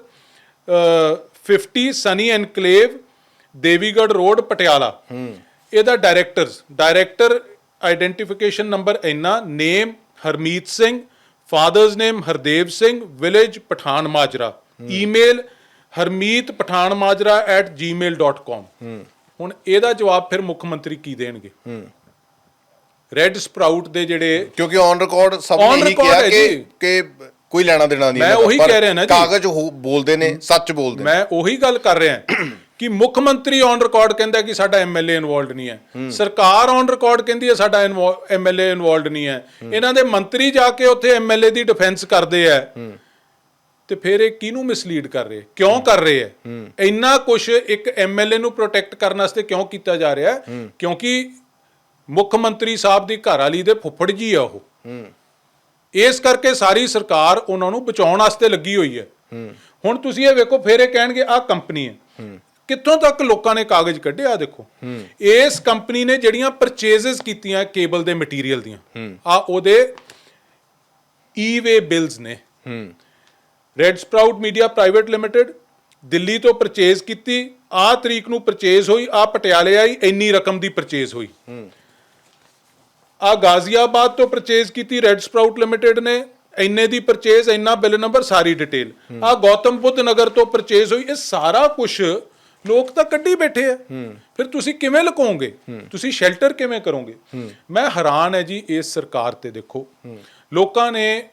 S1: 50 sunny enclave Devigarh road Patiala. ਇਹਦਾ ਡਾਇਰੈਕਟਰਸ ਡਾਇਰੈਕਟਰ ਆਈਡੈਂਟੀਫਿਕੇਸ਼ਨ ਨੰਬਰ ਇੰਨਾ name Harmeet Singh father's name Hardev Singh village Pathan Majra email Harmeet Pathan ਮਾਜਰਾ@gmail.com ਹੁਣ ਇਹਦਾ ਜਵਾਬ ਫਿਰ ਮੁੱਖ ਮੰਤਰੀ ਕੀ ਦੇਣਗੇ? ਰੈੱਡ ਸਪਰਾਊਟ ਦੇ ਜਿਹੜੇ
S2: ਕਿਉਂਕਿ ਔਨ ਰਿਕਾਰਡ ਸਭ ਨੇ
S1: record
S2: ਕਿਹਾ
S1: ਹੈ
S2: ਕਿ। ਕਿ ਕੋਈ ਲੈਣਾ ਦੇਣਾ ਨਹੀਂ
S1: ਮੈਂ ਉਹੀ ਕਹਿ ਰਿਹਾ ਨਾ ਜੀ।
S2: ਕਾਗਜ਼ ਹੋ- ਬੋਲਦੇ ਨੇ ਸੱਚ ਬੋਲਦੇ
S1: ਮੈਂ ਉਹੀ ਗੱਲ ਕਰ ਰਿਹਾ। ਕਿ ਮੁੱਖ ਮੰਤਰੀ ਔਨ ਰਿਕਾਰਡ ਕਹਿੰਦਾ ਕਿ ਸਾਡਾ ਐਮਐਲਏ ਇਨਵੋਲਡ ਨਹੀਂ ਹੈ। ਸਰਕਾਰ ਔਨ ਰਿਕਾਰਡ ਕਹਿੰਦੀ ਹੈ ਸਾਡਾ ਐਮਐਲਏ ਇਨਵੋਲਡ ਨਹੀਂ ਹੈ। ਇਹਨਾਂ ਦੇ ਮੰਤਰੀ ਜਾ ਕੇ ਉੱਥੇ ਐਮਐਲਏ ਦੀ ਡਿਫੈਂਸ ਕਰਦੇ ਆ ਤੇ ਫਿਰ ਇਹ ਕਿਹਨੂੰ ਮਿਸਲੀਡ ਕਰ ਰਹੇ? ਕਿਉਂ ਕਰ ਰਹੇ ਹੈ? ਇੰਨਾ ਕੁਝ ਇੱਕ ਐਮਐਲਏ ਨੂੰ ਪ੍ਰੋਟੈਕਟ ਕਰਨ ਵਾਸਤੇ ਕਿਉਂ ਕੀਤਾ ਜਾ ਰਿਹਾ ਕਿਉਂਕਿ ਮੁੱਖ ਮੰਤਰੀ ਸਾਹਿਬ ਦੀ ਘਰ ਵਾਲੀ ਦੇ ਫੁੱਫੜ ਜੀ ਆ ਉਹ। ਇਸ ਕਰਕੇ ਸਾਰੀ ਸਰਕਾਰ ਉਹਨਾਂ ਨੂੰ ਬਚਾਉਣ ਵਾਸਤੇ ਲੱਗੀ ਹੋਈ ਹੈ। ਹੁਣ ਤੁਸੀਂ ਇਹ ਵੇਖੋ, ਫਿਰ ਇਹ ਕਹਿਣਗੇ, ਆਹ ਕੰਪਨੀ ਹੈ। ਕਿੱਥੋਂ ਤੱਕ ਲੋਕਾਂ ਨੇ ਕਾਗਜ਼ ਕੱਢੇ? ਆ ਦੇਖੋ। ਇਸ ਕੰਪਨੀ ਨੇ ਜਿਹੜੀਆਂ ਪਰਚੇਜ਼ਸ ਕੀਤੀਆਂ ਕੇਬਲ ਦੇ ਮਟੀਰੀਅਲ ਦੀਆਂ। ਆ ਉਹਦੇ ਈ-ਵੇ ਬਿਲਸ ਨੇ। Red sprout media private limited Delhi ਤੋਂ ਪਰਚੇਜ਼ ਕੀਤੀ। ਆ ਤਰੀਕ ਨੂੰ ਪਰਚੇਜ਼ ਹੋਈ ਆ ਪਟਿਆਲੇ ਆਈ ਇੰਨੀ ਰਕਮ ਦੀ ਪਰਚੇਜ਼ ਹੋਈ। ਆ ਗਾਜ਼ੀਆਬਾਦ ਤੋਂ ਪਰਚੇਜ਼ ਕੀਤੀ ਰੈਡ ਸਪਰਾਊਟ ਲਿਮਟਿਡ ਨੇ। ਇੰਨੇ ਦੀ ਪਰਚੇਜ਼ ਇੰਨਾ ਬਿੱਲ ਨੰਬਰ ਸਾਰੀ ਡਿਟੇਲ ਆ ਗੌਤਮ ਬੁੱਧ ਨਗਰ ਤੋਂ ਪਰਚੇਜ਼ ਹੋਈ ਇਹ ਸਾਰਾ ਕੁਝ ਲੋਕ ਤਾਂ ਕੱਢੀ ਬੈਠੇ ਆ। ਫਿਰ ਤੁਸੀਂ ਕਿਵੇਂ ਲੁਕਾਓਗੇ ਤੁਸੀਂ ਸ਼ੈਲਟਰ ਕਿਵੇਂ ਕਰੋਗੇ? ਮੈਂ ਹੈਰਾਨ ਹੈ ਜੀ ਇਸ ਸਰਕਾਰ ਤੇ ਦੇਖੋ। ਲੋਕਾਂ ਨੇ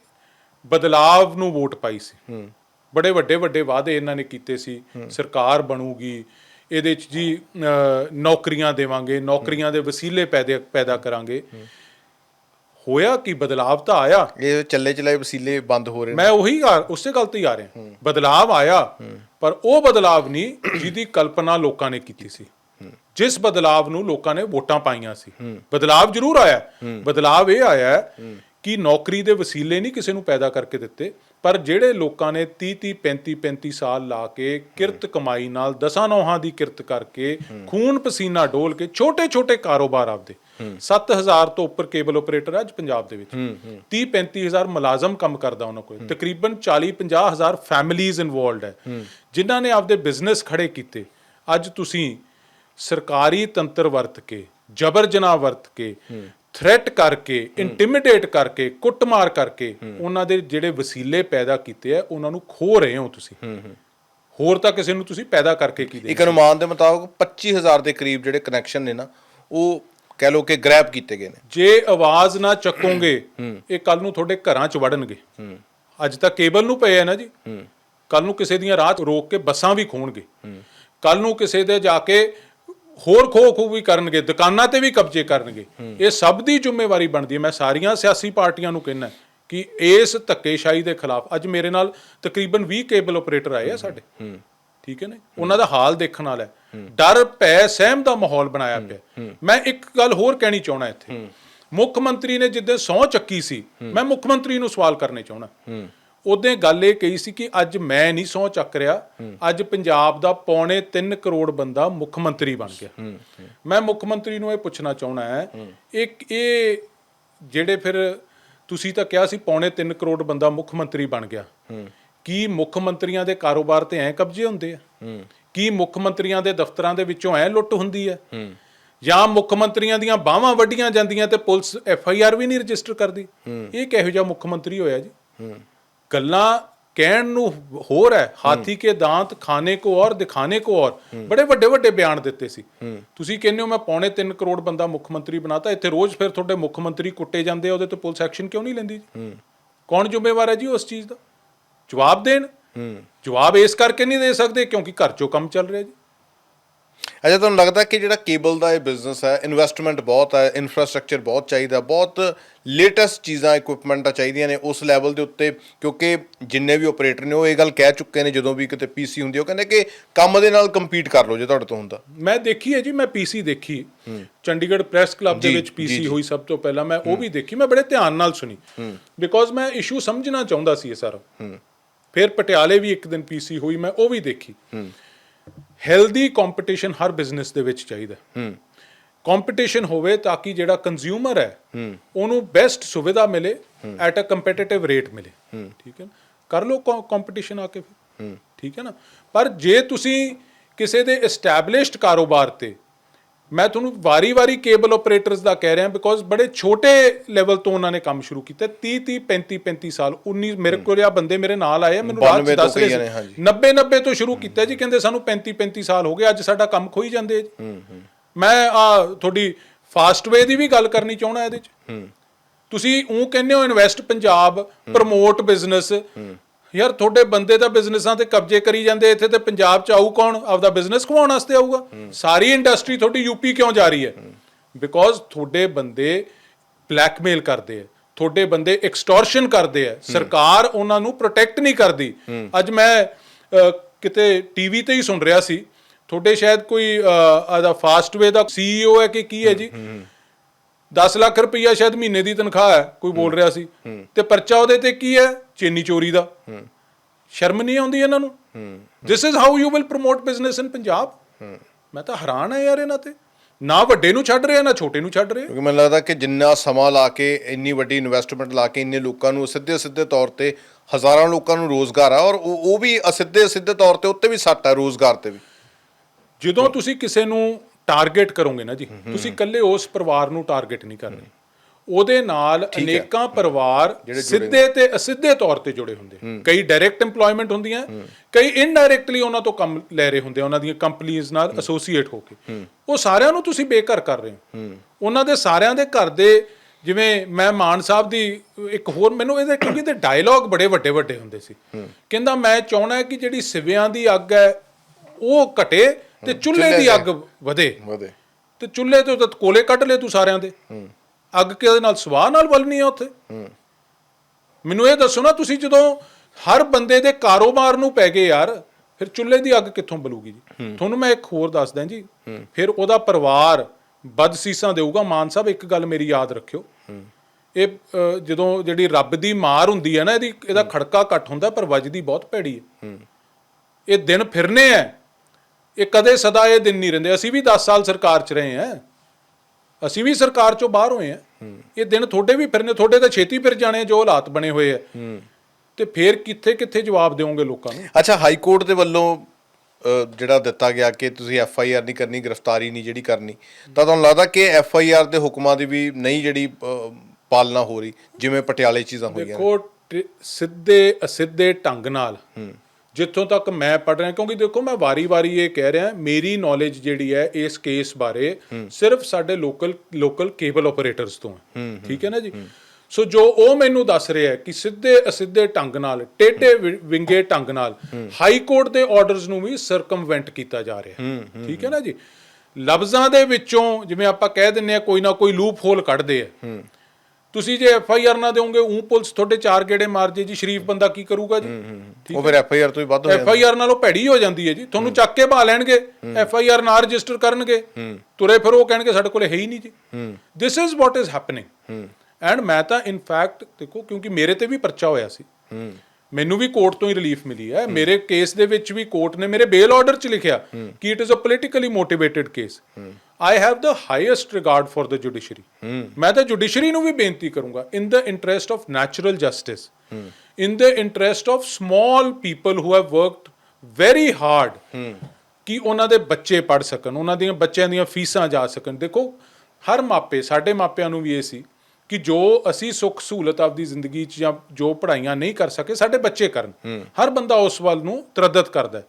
S1: ਬਦਲਾਵ ਨੂੰ ਵੋਟ ਪਾਈ ਸੀ। ਬੜੇ ਵੱਡੇ ਵੱਡੇ ਵਾਅਦੇ ਇਹਨਾਂ ਨੇ ਕੀਤੇ ਸੀ। ਸਰਕਾਰ ਬਣੂਗੀ ਇਹਦੇ ਚ ਜੀ ਨੌਕਰੀਆਂ ਦੇਵਾਂਗੇ ਨੌਕਰੀਆਂ ਦੇ ਵਸੀਲੇ ਪੈਦਾ ਕਰਾਂਗੇ। ਹੋਇਆ ਕੀ? ਬਦਲਾਵ ਤਾਂ ਆਇਆ।
S2: ਇਹ ਚੱਲੇ ਚਲਾਏ ਵਸੀਲੇ ਬੰਦ ਹੋ ਰਹੇ ਨੇ।
S1: ਮੈਂ ਉਹੀ ਆ- ਉਸੇ ਗੱਲ ਤੇ ਹੀ ਆ ਰਿਹਾ। ਬਦਲਾਵ ਆਇਆ ਪਰ ਉਹ ਬਦਲਾਵ ਨਹੀਂ ਜਿਹਦੀ ਕਲਪਨਾ ਲੋਕਾਂ ਨੇ ਕੀਤੀ ਸੀ। ਜਿਸ ਬਦਲਾਵ ਨੂੰ ਲੋਕਾਂ ਨੇ ਵੋਟਾਂ ਪਾਈਆਂ ਸੀ। ਬਦਲਾਵ ਜ਼ਰੂਰ ਆਇਆ। ਬਦਲਾਵ ਇਹ ਆਇਆ ਹੈ। ਕਿ ਨੌਕਰੀ ਦੇ ਵਸੀਲੇ ਨਹੀਂ ਕਿਸੇ ਨੂੰ ਪੈਦਾ ਕਰਕੇ ਦਿੱਤੇ ਪਰ ਜਿਹੜੇ ਲੋਕਾਂ ਨੇ 30 30 35 35 ਸਾਲ ਲਾ ਕੇ ਕਿਰਤ ਕਮਾਈ ਨਾਲ ਦਸਾਂ ਨੌਹਾਂ ਦੀ ਕਿਰਤ ਕਰਕੇ ਖੂਨ ਪਸੀਨਾ ਡੋਲ ਕੇ ਛੋਟੇ ਛੋਟੇ ਕਾਰੋਬਾਰ ਆਪਦੇ 7000 ਤੋਂ ਉੱਪਰ ਕੇਬਲ ਆਪਰੇਟਰ ਅੱਜ ਪੰਜਾਬ ਦੇ ਵਿੱਚ। 30 35000 ਮੁਲਾਜ਼ਮ ਕੰਮ ਕਰਦਾ ਉਹਨਾਂ ਕੋਲ। ਤਕਰੀਬਨ 40 50000 ਫੈਮਿਲੀਜ਼ ਇਨਵੋਲਡ ਹੈ। ਜਿਨ੍ਹਾਂ ਨੇ ਆਪਦੇ ਬਿਜ਼ਨਸ ਖੜੇ ਕੀਤੇ। ਅੱਜ ਤੁਸੀਂ ਸਰਕਾਰੀ ਤੰਤਰ ਵਰਤ ਕੇ ਜਬਰ ਜਨਾਹ ਵਰਤ ਕੇ ਥ੍ਰੈਟ ਕਰਕੇ ਇੰਟੀਮੀਡੇਟ ਕਰਕੇ ਕੁੱਟਮਾਰ ਕਰਕੇ ਉਹਨਾਂ ਦੇ ਜਿਹੜੇ ਵਸੀਲੇ ਪੈਦਾ ਕੀਤੇ ਆ ਉਹਨਾਂ ਨੂੰ ਖੋ ਰਹੇ ਹੋ ਤੁਸੀਂ। ਹੋਰ ਤਾਂ ਕਿਸੇ ਨੂੰ ਤੁਸੀਂ ਪੈਦਾ ਕਰਕੇ ਕੀ ਦੇ
S2: ਇੱਕ ਅਨੁਮਾਨ ਦੇ ਮੁਤਾਬਕ 25000 ਦੇ ਕਰੀਬ ਜਿਹੜੇ ਕਨੈਕਸ਼ਨ ਨੇ ਨਾ ਉਹ ਕਹਿ ਲੋ ਕਿ ਗ੍ਰੈਬ ਕੀਤੇ ਗਏ ਨੇ।
S1: ਜੇ ਆਵਾਜ਼ ਨਾ ਚੱਕੋਗੇ ਇਹ ਕੱਲ ਨੂੰ ਤੁਹਾਡੇ ਘਰਾਂ 'ਚ ਵੜਨਗੇ। ਅੱਜ ਤਾਂ ਕੇਬਲ ਨੂੰ ਪਏ ਆ ਨਾ ਜੀ। ਕੱਲ ਨੂੰ ਕਿਸੇ ਦੀਆਂ ਰਾਹ ਰੋਕ ਕੇ ਬੱਸਾਂ ਵੀ ਖੋਣਗੇ। ਕੱਲ ਨੂੰ ਕਿਸੇ ਦੇ ਜਾ ਕੇ ਹੋਰ ਖੋ ਖੋ ਵੀ ਕਰਨਗੇ ਦੁਕਾਨਾਂ ਤੇ ਵੀ ਕਬਜ਼ੇ ਕਰਨਗੇ। ਇਹ ਸਭ ਦੀ ਜ਼ਿੰਮੇਵਾਰੀ ਬਣਦੀ ਹੈ। ਮੈਂ ਸਾਰੀਆਂ ਸਿਆਸੀ ਪਾਰਟੀਆਂ ਨੂੰ ਕਹਿੰਦਾ ਕਿ ਇਸ ਧੱਕੇਸ਼ਾਹੀ ਦੇ ਖਿਲਾਫ ਅੱਜ ਮੇਰੇ ਨਾਲ ਤਕਰੀਬਨ 20 ਕੇਬਲ ਆਪਰੇਟਰ ਆਏ ਆ ਸਾਡੇ। ਠੀਕ ਹੈ ਨਾ ਉਹਨਾਂ ਦਾ ਹਾਲ ਦੇਖਣ ਵਾਲਾ ਹੈ। ਡਰ ਭੈ ਸਹਿਮ ਦਾ ਮਾਹੌਲ ਬਣਾਇਆ ਪਿਆ। ਮੈਂ ਇੱਕ ਗੱਲ ਹੋਰ ਕਹਿਣੀ ਚਾਹਣਾ ਇੱਥੇ। ਮੁੱਖ ਮੰਤਰੀ ਨੇ ਜਿੱਦਾਂ ਸਹੁੰ ਚੱਕੀ ਸੀ ਮੈਂ ਮੁੱਖ ਮੰਤਰੀ ਨੂੰ ਸਵਾਲ ਕਰਨੇ ਚਾਹਣਾ ਉਦੋਂ ਗੱਲ ਇਹ ਕਹੀ ਸੀ ਕਿ ਅੱਜ ਮੈਂ ਨਹੀਂ ਸਹੁੰ ਚੱਕ ਰਿਹਾ ਅੱਜ ਪੰਜਾਬ ਦਾ ਪੌਣੇ 3 ਕਰੋੜ ਬੰਦਾ ਮੁੱਖ ਮੰਤਰੀ ਬਣ ਗਿਆ। ਮੈਂ ਮੁੱਖ ਮੰਤਰੀ ਨੂੰ ਇਹ ਪੁੱਛਣਾ ਚਾਹਣਾ ਹੈ ਇੱਕ ਇਹ ਜਿਹੜੇ ਫਿਰ ਤੁਸੀਂ ਤਾਂ ਕਿਹਾ ਸੀ ਪੌਣੇ 3 ਕਰੋੜ ਬੰਦਾ ਮੁੱਖ ਮੰਤਰੀ ਬਣ ਗਿਆ। ਕੀ ਮੁੱਖ ਮੰਤਰੀਆਂ ਦੇ ਕਾਰੋਬਾਰ ਤੇ ਐ ਕਬਜ਼ੇ ਹੁੰਦੇ ਆ? ਕੀ ਮੁੱਖ ਮੰਤਰੀਆਂ ਦੇ ਦਫ਼ਤਰਾਂ ਦੇ ਵਿੱਚੋਂ ਐ ਲੁੱਟ ਹੁੰਦੀ ਹੈ। ਜਾਂ ਮੁੱਖ ਮੰਤਰੀਆਂ ਦੀਆਂ ਬਾਹਾਂ ਵੱਡੀਆਂ ਜਾਂਦੀਆਂ ਤੇ ਪੁਲਿਸ ਐਫ ਆਈ ਆਰ ਵੀ ਨਹੀਂ ਰਜਿਸਟਰ ਕਰਦੀ? ਇਹ ਕਿਹੋ ਜਿਹਾ ਮੁੱਖ ਮੰਤਰੀ ਹੋਇਆ ਜੀ? ਗੱਲਾਂ ਕਹਿਣ ਨੂੰ ਹੋਰ ਹੈ ਹਾਥੀ ਕੇ ਦਾੰਤ ਖਾਣੇ ਕੋ ਔਰ ਦਿਖਾਣੇ ਕੋ ਔਰ। ਬੜੇ ਵੱਡੇ ਵੱਡੇ ਬਿਆਨ ਦਿੱਤੇ ਸੀ। ਤੁਸੀਂ ਕਹਿੰਦੇ ਹੋ ਮੈਂ ਪੌਣੇ 3 ਕਰੋੜ ਬੰਦਾ ਮੁੱਖ ਮੰਤਰੀ ਬਣਾਤਾ ਇੱਥੇ ਰੋਜ਼ ਫਿਰ ਤੁਹਾਡੇ ਮੁੱਖ ਮੰਤਰੀ ਕੁੱਟੇ ਜਾਂਦੇ ਆ ਉਹਦੇ ਤੇ ਪੁਲਿਸ ਐਕਸ਼ਨ ਕਿਉਂ ਨਹੀਂ ਲੈਂਦੀ ਜੀ? ਕੌਣ ਜ਼ਿੰਮੇਵਾਰ ਹੈ ਜੀ ਉਸ ਚੀਜ਼ ਦਾ? ਜਵਾਬ ਦੇਣ। ਜਵਾਬ ਇਸ ਕਰਕੇ ਨਹੀਂ ਦੇ ਸਕਦੇ ਕਿਉਂਕਿ ਘਰ ਚੋਂ ਕੰਮ ਚੱਲ ਰਿਹਾ ਜੀ।
S2: ਅੱਛਾ ਤੁਹਾਨੂੰ ਲੱਗਦਾ ਕਿ ਜਿਹੜਾ ਕੇਬਲ ਦਾ ਇਹ ਬਿਜ਼ਨਸ ਹੈ ਇਨਵੈਸਟਮੈਂਟ ਬਹੁਤ ਹੈ ਇਨਫਰਾਸਟ੍ਰਕਚਰ ਬਹੁਤ ਚਾਹੀਦਾ ਬਹੁਤ ਲੇਟੈਸਟ ਚੀਜ਼ਾਂ ਇਕਵਿਪਮੈਂਟਾਂ ਚਾਹੀਦੀਆਂ ਨੇ ਉਸ ਲੈਵਲ ਦੇ ਉੱਤੇ ਕਿਉਂਕਿ ਜਿੰਨੇ ਵੀ ਆਪਰੇਟਰ ਨੇ ਉਹ ਇਹ ਗੱਲ ਕਹਿ ਚੁੱਕੇ ਨੇ ਜਦੋਂ ਵੀ ਕਿਤੇ ਪੀਸੀ ਹੁੰਦੀ ਹੈ, ਉਹ ਕਹਿੰਦੇ ਕਿ ਕੰਮ ਦੇ ਨਾਲ ਕੰਪੀਟ ਕਰ ਲਓ ਜੇ ਤੁਹਾਡੇ ਤੋਂ ਹੁੰਦਾ।
S1: ਮੈਂ ਦੇਖੀ ਹੈ ਜੀ ਮੈਂ ਪੀਸੀ ਦੇਖੀ। ਚੰਡੀਗੜ੍ਹ ਪ੍ਰੈਸ ਕਲੱਬ ਦੇ ਵਿੱਚ ਪੀਸੀ। ਹੋਈ ਸਭ ਤੋਂ ਪਹਿਲਾਂ ਮੈਂ ਉਹ ਵੀ ਦੇਖੀ ਮੈਂ ਬੜੇ ਧਿਆਨ ਨਾਲ ਸੁਣੀ। ਬਿਕੋਜ਼ ਮੈਂ ਇਸ਼ੂ ਸਮਝਣਾ ਚਾਹੁੰਦਾ ਸੀ ਇਹ ਸਾਰਾ। ਫਿਰ ਪਟਿਆਲੇ ਵੀ ਇੱਕ ਦਿਨ ਪੀਸੀ ਹੋਈ ਮੈਂ ਉਹ ਵੀ ਦੇਖੀ। ਹੈਲਦੀ ਕੰਪੀਟੀਸ਼ਨ ਹਰ ਬਿਜ਼ਨਸ ਦੇ ਵਿੱਚ ਚਾਹੀਦਾ। ਕੰਪੀਟੀਸ਼ਨ ਹੋਵੇ ਤਾਂ ਕਿ ਜਿਹੜਾ ਕੰਜ਼ਿਊਮਰ ਹੈ ਉਹਨੂੰ ਬੈਸਟ ਸੁਵਿਧਾ ਮਿਲੇ ਐਟ ਅ ਕੰਪੀਟੀਟਿਵ ਰੇਟ ਮਿਲੇ। ਠੀਕ ਹੈ ਨਾ? ਕਰ ਲਓ ਕੰਪੀਟੀਸ਼ਨ ਆ ਕੇ ਫਿਰ। ਠੀਕ ਹੈ ਨਾ? ਪਰ ਜੇ ਤੁਸੀਂ ਕਿਸੇ ਦੇ ਐਸਟੈਬਲਿਸ਼ਡ ਕਾਰੋਬਾਰ ਤੇ ਮੈਂ ਤੁਹਾਨੂੰ ਵਾਰੀ-ਵਾਰੀ ਕੇਬਲ ਆਪਰੇਟਰਸ ਦਾ ਕਹਿ ਰਿਹਾ ਬਿਕੋਜ਼ ਬੜੇ ਛੋਟੇ ਲੈਵਲ ਤੋਂ ਉਹਨਾਂ ਨੇ ਕੰਮ ਸ਼ੁਰੂ ਕੀਤਾ 30 30 35 35 ਸਾਲ 19 ਮੇਰੇ ਕੋਲ ਆ ਬੰਦੇ ਮੇਰੇ ਨਾਲ ਆਏ ਮੈਨੂੰ ਰਾਤ
S2: 92
S1: ਚ ਦੱਸ ਰਹੇ
S2: ਕਈਆਂ ਨੇ,
S1: ਸੀ
S2: ਹਾਂਜੀ।
S1: 90 90 ਤੋਂ ਸ਼ੁਰੂ ਕੀਤਾ ਜੀ ਕਹਿੰਦੇ ਸਾਨੂੰ 35 35 ਸਾਲ ਹੋ ਗਏ ਅੱਜ ਸਾਡਾ ਕੰਮ ਖੋਈ ਜਾਂਦੇ ਮੈਂ ਆ ਤੁਹਾਡੀ ਫਾਸਟ ਵੇ ਦੀ ਵੀ ਗੱਲ ਕਰਨੀ ਚਾਹਣਾ ਇਹਦੇ ਚ। ਤੁਸੀਂ ਉਹ ਕਹਿੰਦੇ ਹੋ ਇਨਵੈਸਟ ਪੰਜਾਬ ਪ੍ਰਮੋਟ ਬਿਜ਼ਨਸ ਯਾਰ ਤੁਹਾਡੇ ਬੰਦੇ ਦਾ ਬਿਜ਼ਨਸਾਂ ਤੇ ਕਬਜ਼ੇ ਕਰੀ ਜਾਂਦੇ ਇੱਥੇ ਤੇ ਪੰਜਾਬ ਚ ਆਊ ਕੌਣ? ਆਪਦਾ ਬਿਜ਼ਨਸ ਖਵਾਉਣ ਵਾਸਤੇ ਆਊਗਾ। ਸਾਰੀ ਇੰਡਸਟਰੀ ਤੁਹਾਡੀ ਯੂਪੀ ਕਿਉਂ ਜਾ ਰਹੀ ਹੈ? ਬਿਕੋਜ਼ ਤੁਹਾਡੇ ਬੰਦੇ ਬਲੈਕਮੇਲ ਕਰਦੇ ਆ ਤੁਹਾਡੇ ਇੱਕ ਐਕਸਟੋਰਸ਼ਨ ਕਰਦੇ ਆ ਸਰਕਾਰ ਉਹਨਾਂ ਨੂੰ ਪ੍ਰੋਟੈਕਟ ਨਹੀਂ ਕਰਦੀ। ਅੱਜ ਮੈਂ ਕਿਤੇ ਟੀਵੀ ਤੇ ਹੀ ਸੁਣ ਰਿਹਾ ਸੀ। ਤੁਹਾਡੇ ਸ਼ਾਇਦ ਕੋਈ ਆਦਾ ਫਾਸਟਵੇ ਦਾ ਸੀਈਓ ਹੈ ਕਿ ਕੀ ਹੈ ਜੀ? 10 ਲੱਖ ਰੁਪਈਆ ਸ਼ਾਇਦ ਮਹੀਨੇ ਦੀ ਤਨਖਾਹ ਹੈ ਕੋਈ ਬੋਲ ਰਿਹਾ ਸੀ। ਤੇ ਪਰਚਾ ਉਹਦੇ ਤੇ ਕੀ ਹੈ? ਚੇਨੀ ਚੋਰੀ ਦਾ। ਸ਼ਰਮ ਨਹੀਂ ਆਉਂਦੀ ਇਹਨਾਂ ਨੂੰ? This is how you will promote business in Punjab ਮੈਂ ਤਾਂ ਹੈਰਾਨ ਆ ਯਾਰ ਇਹਨਾਂ ਤੇ। ਨਾ ਵੱਡੇ ਨੂੰ ਛੱਡ ਰਹੇ ਆ ਨਾ ਛੋਟੇ ਨੂੰ ਛੱਡ ਰਹੇ। ਆ।
S2: ਕਿਉਂਕਿ ਮੈਨੂੰ ਲੱਗਦਾ ਕਿ ਜਿੰਨਾ ਸਮਾਂ ਲਾ ਕੇ ਇੰਨੀ ਵੱਡੀ ਇਨਵੈਸਟਮੈਂਟ ਲਾ ਕੇ ਇੰਨੇ ਲੋਕਾਂ ਨੂੰ ਸਿੱਧੇ ਸਿੱਧੇ ਤੌਰ ਤੇ ਹਜ਼ਾਰਾਂ ਲੋਕਾਂ ਨੂੰ ਰੋਜ਼ਗਾਰ ਆ ਔਰ ਉਹ ਉਹ ਵੀ ਅਸਿੱਧੇ ਸਿੱਧੇ ਤੌਰ ਤੇ ਉੱਤੇ ਵੀ ਸੱਟ ਹੈ ਰੋਜ਼ਗਾਰ ਤੇ ਵੀ।
S1: ਜਦੋਂ ਤੁਸੀਂ ਕਿਸੇ ਨੂੰ ਟਾਰਗੇਟ ਕਰੋਗੇ ਨਾ ਜੀ ਤੁਸੀਂ ਇਕੱਲੇ ਉਸ ਪਰਿਵਾਰ ਨੂੰ ਟਾਰਗੇਟ ਨਹੀਂ ਕਰ ਰਹੇ। ਉਹਦੇ ਨਾਲ ਅਨੇਕਾਂ ਪਰਿਵਾਰ ਸਿੱਧੇ ਤੇ ਅਸਿੱਧੇ ਤੌਰ ਤੇ ਜੁੜੇ ਹੁੰਦੇ ਕਈ ਡਾਇਰੈਕਟ EMPLOYMENT ਹੁੰਦੀਆਂ ਕਈ ਇਨਡਾਇਰੈਕਟਲੀ ਉਹਨਾਂ ਤੋਂ ਕੰਮ ਲੈ ਰਹੇ ਹੁੰਦੇ ਉਹਨਾਂ ਦੀਆਂ ਕੰਪਨੀਆਂ ਨਾਲ ਐਸੋਸੀਏਟ ਹੋ ਕੇ। ਉਹ ਸਾਰਿਆਂ ਨੂੰ ਤੁਸੀਂ ਬੇਘਰ ਕਰ ਰਹੇ ਹੋ। ਉਹਨਾਂ ਦੇ ਸਾਰਿਆਂ ਦੇ ਘਰ ਦੇ ਜਿਵੇਂ ਮੈਂ ਮਾਨ ਸਾਹਿਬ ਦੀ ਇੱਕ ਹੋਰ ਮੈਨੂੰ ਇਹਦੇ ਕਿਉਂਕਿ ਇਹਦੇ ਡਾਇਲੌਗ ਬੜੇ ਵੱਡੇ ਵੱਡੇ ਹੁੰਦੇ ਸੀ। ਕਹਿੰਦਾ ਮੈਂ ਚਾਹਣਾ ਕਿ ਜਿਹੜੀ ਸਿਵਿਆਂ ਦੀ ਅੱਗ ਹੈ ਉਹ ਘਟੇ। ਤੇ ਚੁੱਲ੍ਹੇ ਦੀ ਅੱਗ ਵਧੇ।
S2: ਵਧੇ।
S1: ਤੇ ਚੁੱਲ੍ਹੇ ਤੋਂ ਤਾਂ ਕੋਲੇ ਕੱਢ ਲੈ ਤੂੰ ਸਾਰਿਆਂ ਦੇ। ਅੱਗ ਕਿਹਦੇ ਨਾਲ ਸਵਾਹ ਨਾਲ ਬਲਣੀ ਆ ਉੱਥੇ? ਮੈਨੂੰ ਇਹ ਦੱਸੋ ਨਾ ਤੁਸੀਂ ਜਦੋਂ ਹਰ ਬੰਦੇ ਦੇ ਕਾਰੋਬਾਰ ਨੂੰ ਪੈ ਗਏ ਯਾਰ ਫਿਰ ਚੁੱਲ੍ਹੇ ਦੀ ਅੱਗ ਕਿੱਥੋਂ ਬਲੂਗੀ ਜੀ? ਤੁਹਾਨੂੰ ਮੈਂ ਇੱਕ ਹੋਰ ਦੱਸਦਾ ਜੀ। ਫਿਰ ਉਹਦਾ ਪਰਿਵਾਰ ਬਦਸੀਸਾਂ ਦੇਊਗਾ। ਮਾਨ ਸਾਹਿਬ ਇੱਕ ਗੱਲ ਮੇਰੀ ਯਾਦ ਰੱਖਿਓ। ਇਹ ਜਦੋਂ ਜਿਹੜੀ ਰੱਬ ਦੀ ਮਾਰ ਹੁੰਦੀ ਹੈ ਨਾ ਇਹਦੀ ਇਹਦਾ ਖੜਕਾ ਘੱਟ ਹੁੰਦਾ ਪਰ ਵੱਜਦੀ ਬਹੁਤ ਭੈੜੀ ਹੈ। ਇਹ ਦਿਨ ਫਿਰਨੇ ਆ ਇਹ ਕਦੇ ਸਦਾ ਇਹ ਦਿਨ ਨਹੀਂ ਰਹਿੰਦੇ। ਅਸੀਂ ਵੀ 10 ਸਾਲ ਸਰਕਾਰ 'ਚ ਰਹੇ ਹਾਂ। ਅਸੀਂ ਵੀ ਸਰਕਾਰ 'ਚੋਂ ਬਾਹਰ ਹੋਏ ਆ ਇਹ ਦਿਨ ਤੁਹਾਡੇ ਵੀ ਫਿਰਨੇ ਤੁਹਾਡੇ ਤਾਂ ਛੇਤੀ ਫਿਰ ਜਾਣੇ ਜੋ ਹਾਲਾਤ ਬਣੇ ਹੋਏ ਆ। ਤੇ ਫਿਰ ਕਿੱਥੇ ਕਿੱਥੇ ਜਵਾਬ ਦਿਓਗੇ ਲੋਕਾਂ ਨੂੰ?
S2: ਅੱਛਾ ਹਾਈ ਕੋਰਟ ਦੇ ਵੱਲੋਂ ਜਿਹੜਾ ਦਿੱਤਾ ਗਿਆ ਕਿ ਤੁਸੀਂ ਐਫ ਆਈ ਆਰ ਨਹੀਂ ਕਰਨੀ ਗ੍ਰਿਫਤਾਰੀ ਨਹੀਂ ਜਿਹੜੀ ਕਰਨੀ ਤਾਂ ਤੁਹਾਨੂੰ ਲੱਗਦਾ ਕਿ ਐਫ ਆਈ ਆਰ ਦੇ ਹੁਕਮਾਂ ਦੀ ਵੀ ਨਹੀਂ ਜਿਹੜੀ ਪਾਲਣਾ ਹੋ ਰਹੀ ਜਿਵੇਂ ਪਟਿਆਲੇ ਚੀਜ਼ਾਂ ਹੋਈਆਂ।
S1: ਦੇਖੋ ਸਿੱਧੇ ਅਸਿੱਧੇ ਢੰਗ ਨਾਲ ਜਿੱਥੋਂ ਤੱਕ ਮੈਂ ਪੜ ਰਿਹਾ ਕਿਉਂਕਿ ਦੇਖੋ ਮੈਂ ਵਾਰੀ-ਵਾਰੀ ਇਹ ਕਹਿ ਰਿਹਾ ਮੇਰੀ ਨੌਲੇਜ ਜਿਹੜੀ ਹੈ ਇਸ ਕੇਸ ਬਾਰੇ ਸਿਰਫ ਸਾਡੇ ਲੋਕਲ ਲੋਕਲ ਕੇਬਲ ਆਪਰੇਟਰਸ ਤੋਂ ਹੈ। ਠੀਕ ਹੈ ਨਾ ਜੀ? ਸੋ ਜੋ ਉਹ ਮੈਨੂੰ ਦੱਸ ਰਿਹਾ ਹੈ ਕਿ ਸਿੱਧੇ ਅਸਿੱਧੇ ਢੰਗ ਨਾਲ ਵਿ- ਵਿੰਗੇ ਢੰਗ ਨਾਲ ਹਾਈ ਕੋਰਟ ਦੇ ਆਰਡਰਸ ਨੂੰ ਵੀ ਸਰਕਮਵੈਂਟ ਕੀਤਾ ਜਾ ਰਿਹਾ ਹੈ। ਠੀਕ ਹੈ ਨਾ ਜੀ? ਲਫ਼ਜ਼ਾਂ ਦੇ ਵਿੱਚੋਂ ਜਿਵੇਂ ਆਪਾਂ ਕਹਿ ਦਿੰਨੇ ਆ ਕੋਈ ਨਾ ਕੋਈ ਲੂਪ ਹੋਲ ਕੱਢਦੇ ਆ ਤੁਸੀਂ ਜੇ ਐਫ ਆਈ ਆਰ ਨਾ ਦਿਓਗੇ ਉਹ ਪੁਲਿਸ ਤੁਹਾਡੇ ਚਾਰ ਗੇੜੇ ਮਾਰ ਜੇ ਜੀ ਸ਼ਰੀਫ ਬੰਦਾ ਕੀ ਕਰੂਗਾ ਜੀ?
S2: ਉਹ ਫਿਰ ਐਫ ਆਈ ਆਰ ਤੋਂ ਵੀ ਵੱਧ ਹੋ
S1: ਐਫ ਆਈ ਆਰ ਨਾਲੋਂ ਭੈੜੀ ਹੋ ਜਾਂਦੀ ਹੈ ਜੀ। ਤੁਹਾਨੂੰ ਚੱਕ ਕੇ ਭਾ ਲੈਣਗੇ ਐਫ ਆਈ ਆਰ ਨਾ ਰਜਿਸਟਰ ਕਰਨਗੇ ਤੁਰੇ ਫਿਰ ਉਹ ਕਹਿਣਗੇ ਸਾਡੇ ਕੋਲ ਹੈ ਹੀ ਨਹੀਂ ਜੀ। This is what is happening and ਮੈਂ ਤਾਂ ਇਨ ਫੈਕਟ ਦੇਖੋ ਕਿਉਂਕਿ ਮੇਰੇ ਤੇ ਵੀ ਪਰਚਾ ਹੋਇਆ ਸੀ। ਮੈਨੂੰ ਵੀ ਕੋਰਟ ਤੋਂ ਹੀ ਰਿਲੀਫ ਮਿਲੀ ਹੈ। ਮੇਰੇ ਕੇਸ ਦੇ ਵਿੱਚ ਵੀ ਕੋਰਟ ਨੇ ਮੇਰੇ ਬੇਲ ਆਰਡਰ 'ਚ ਲਿਖਿਆ ਕਿ it is a politically motivated case I have the highest regard for the judiciary ਮੈਂ ਤਾਂ ਜੁਡੀਸ਼ਰੀ ਨੂੰ ਵੀ ਬੇਨਤੀ ਕਰੂੰਗਾ in the interest of natural justice in the interest of small people who have worked very hard ਕਿ ਉਹਨਾਂ ਦੇ ਬੱਚੇ ਪੜ ਸਕਣ ਉਹਨਾਂ ਦੀਆਂ ਬੱਚਿਆਂ ਦੀਆਂ ਫੀਸਾਂ ਜਾ ਸਕਣ ਦੇਖੋ ਹਰ ਮਾਪੇ ਸਾਡੇ ਮਾਪਿਆਂ ਨੂੰ ਵੀ ਇਹ ਸੀ ਕਿ ਜੋ ਅਸੀਂ ਸੁੱਖ ਸਹੂਲਤ ਆਪਦੀ ਜ਼ਿੰਦਗੀ 'ਚ ਜਾਂ ਜੋ ਪੜ੍ਹਾਈਆਂ ਨਹੀਂ ਕਰ ਸਕੇ ਸਾਡੇ ਬੱਚੇ ਕਰਨ। ਹਰ ਬੰਦਾ ਉਸ ਵੱਲ ਨੂੰ ਤਰਦਤ ਕਰਦਾ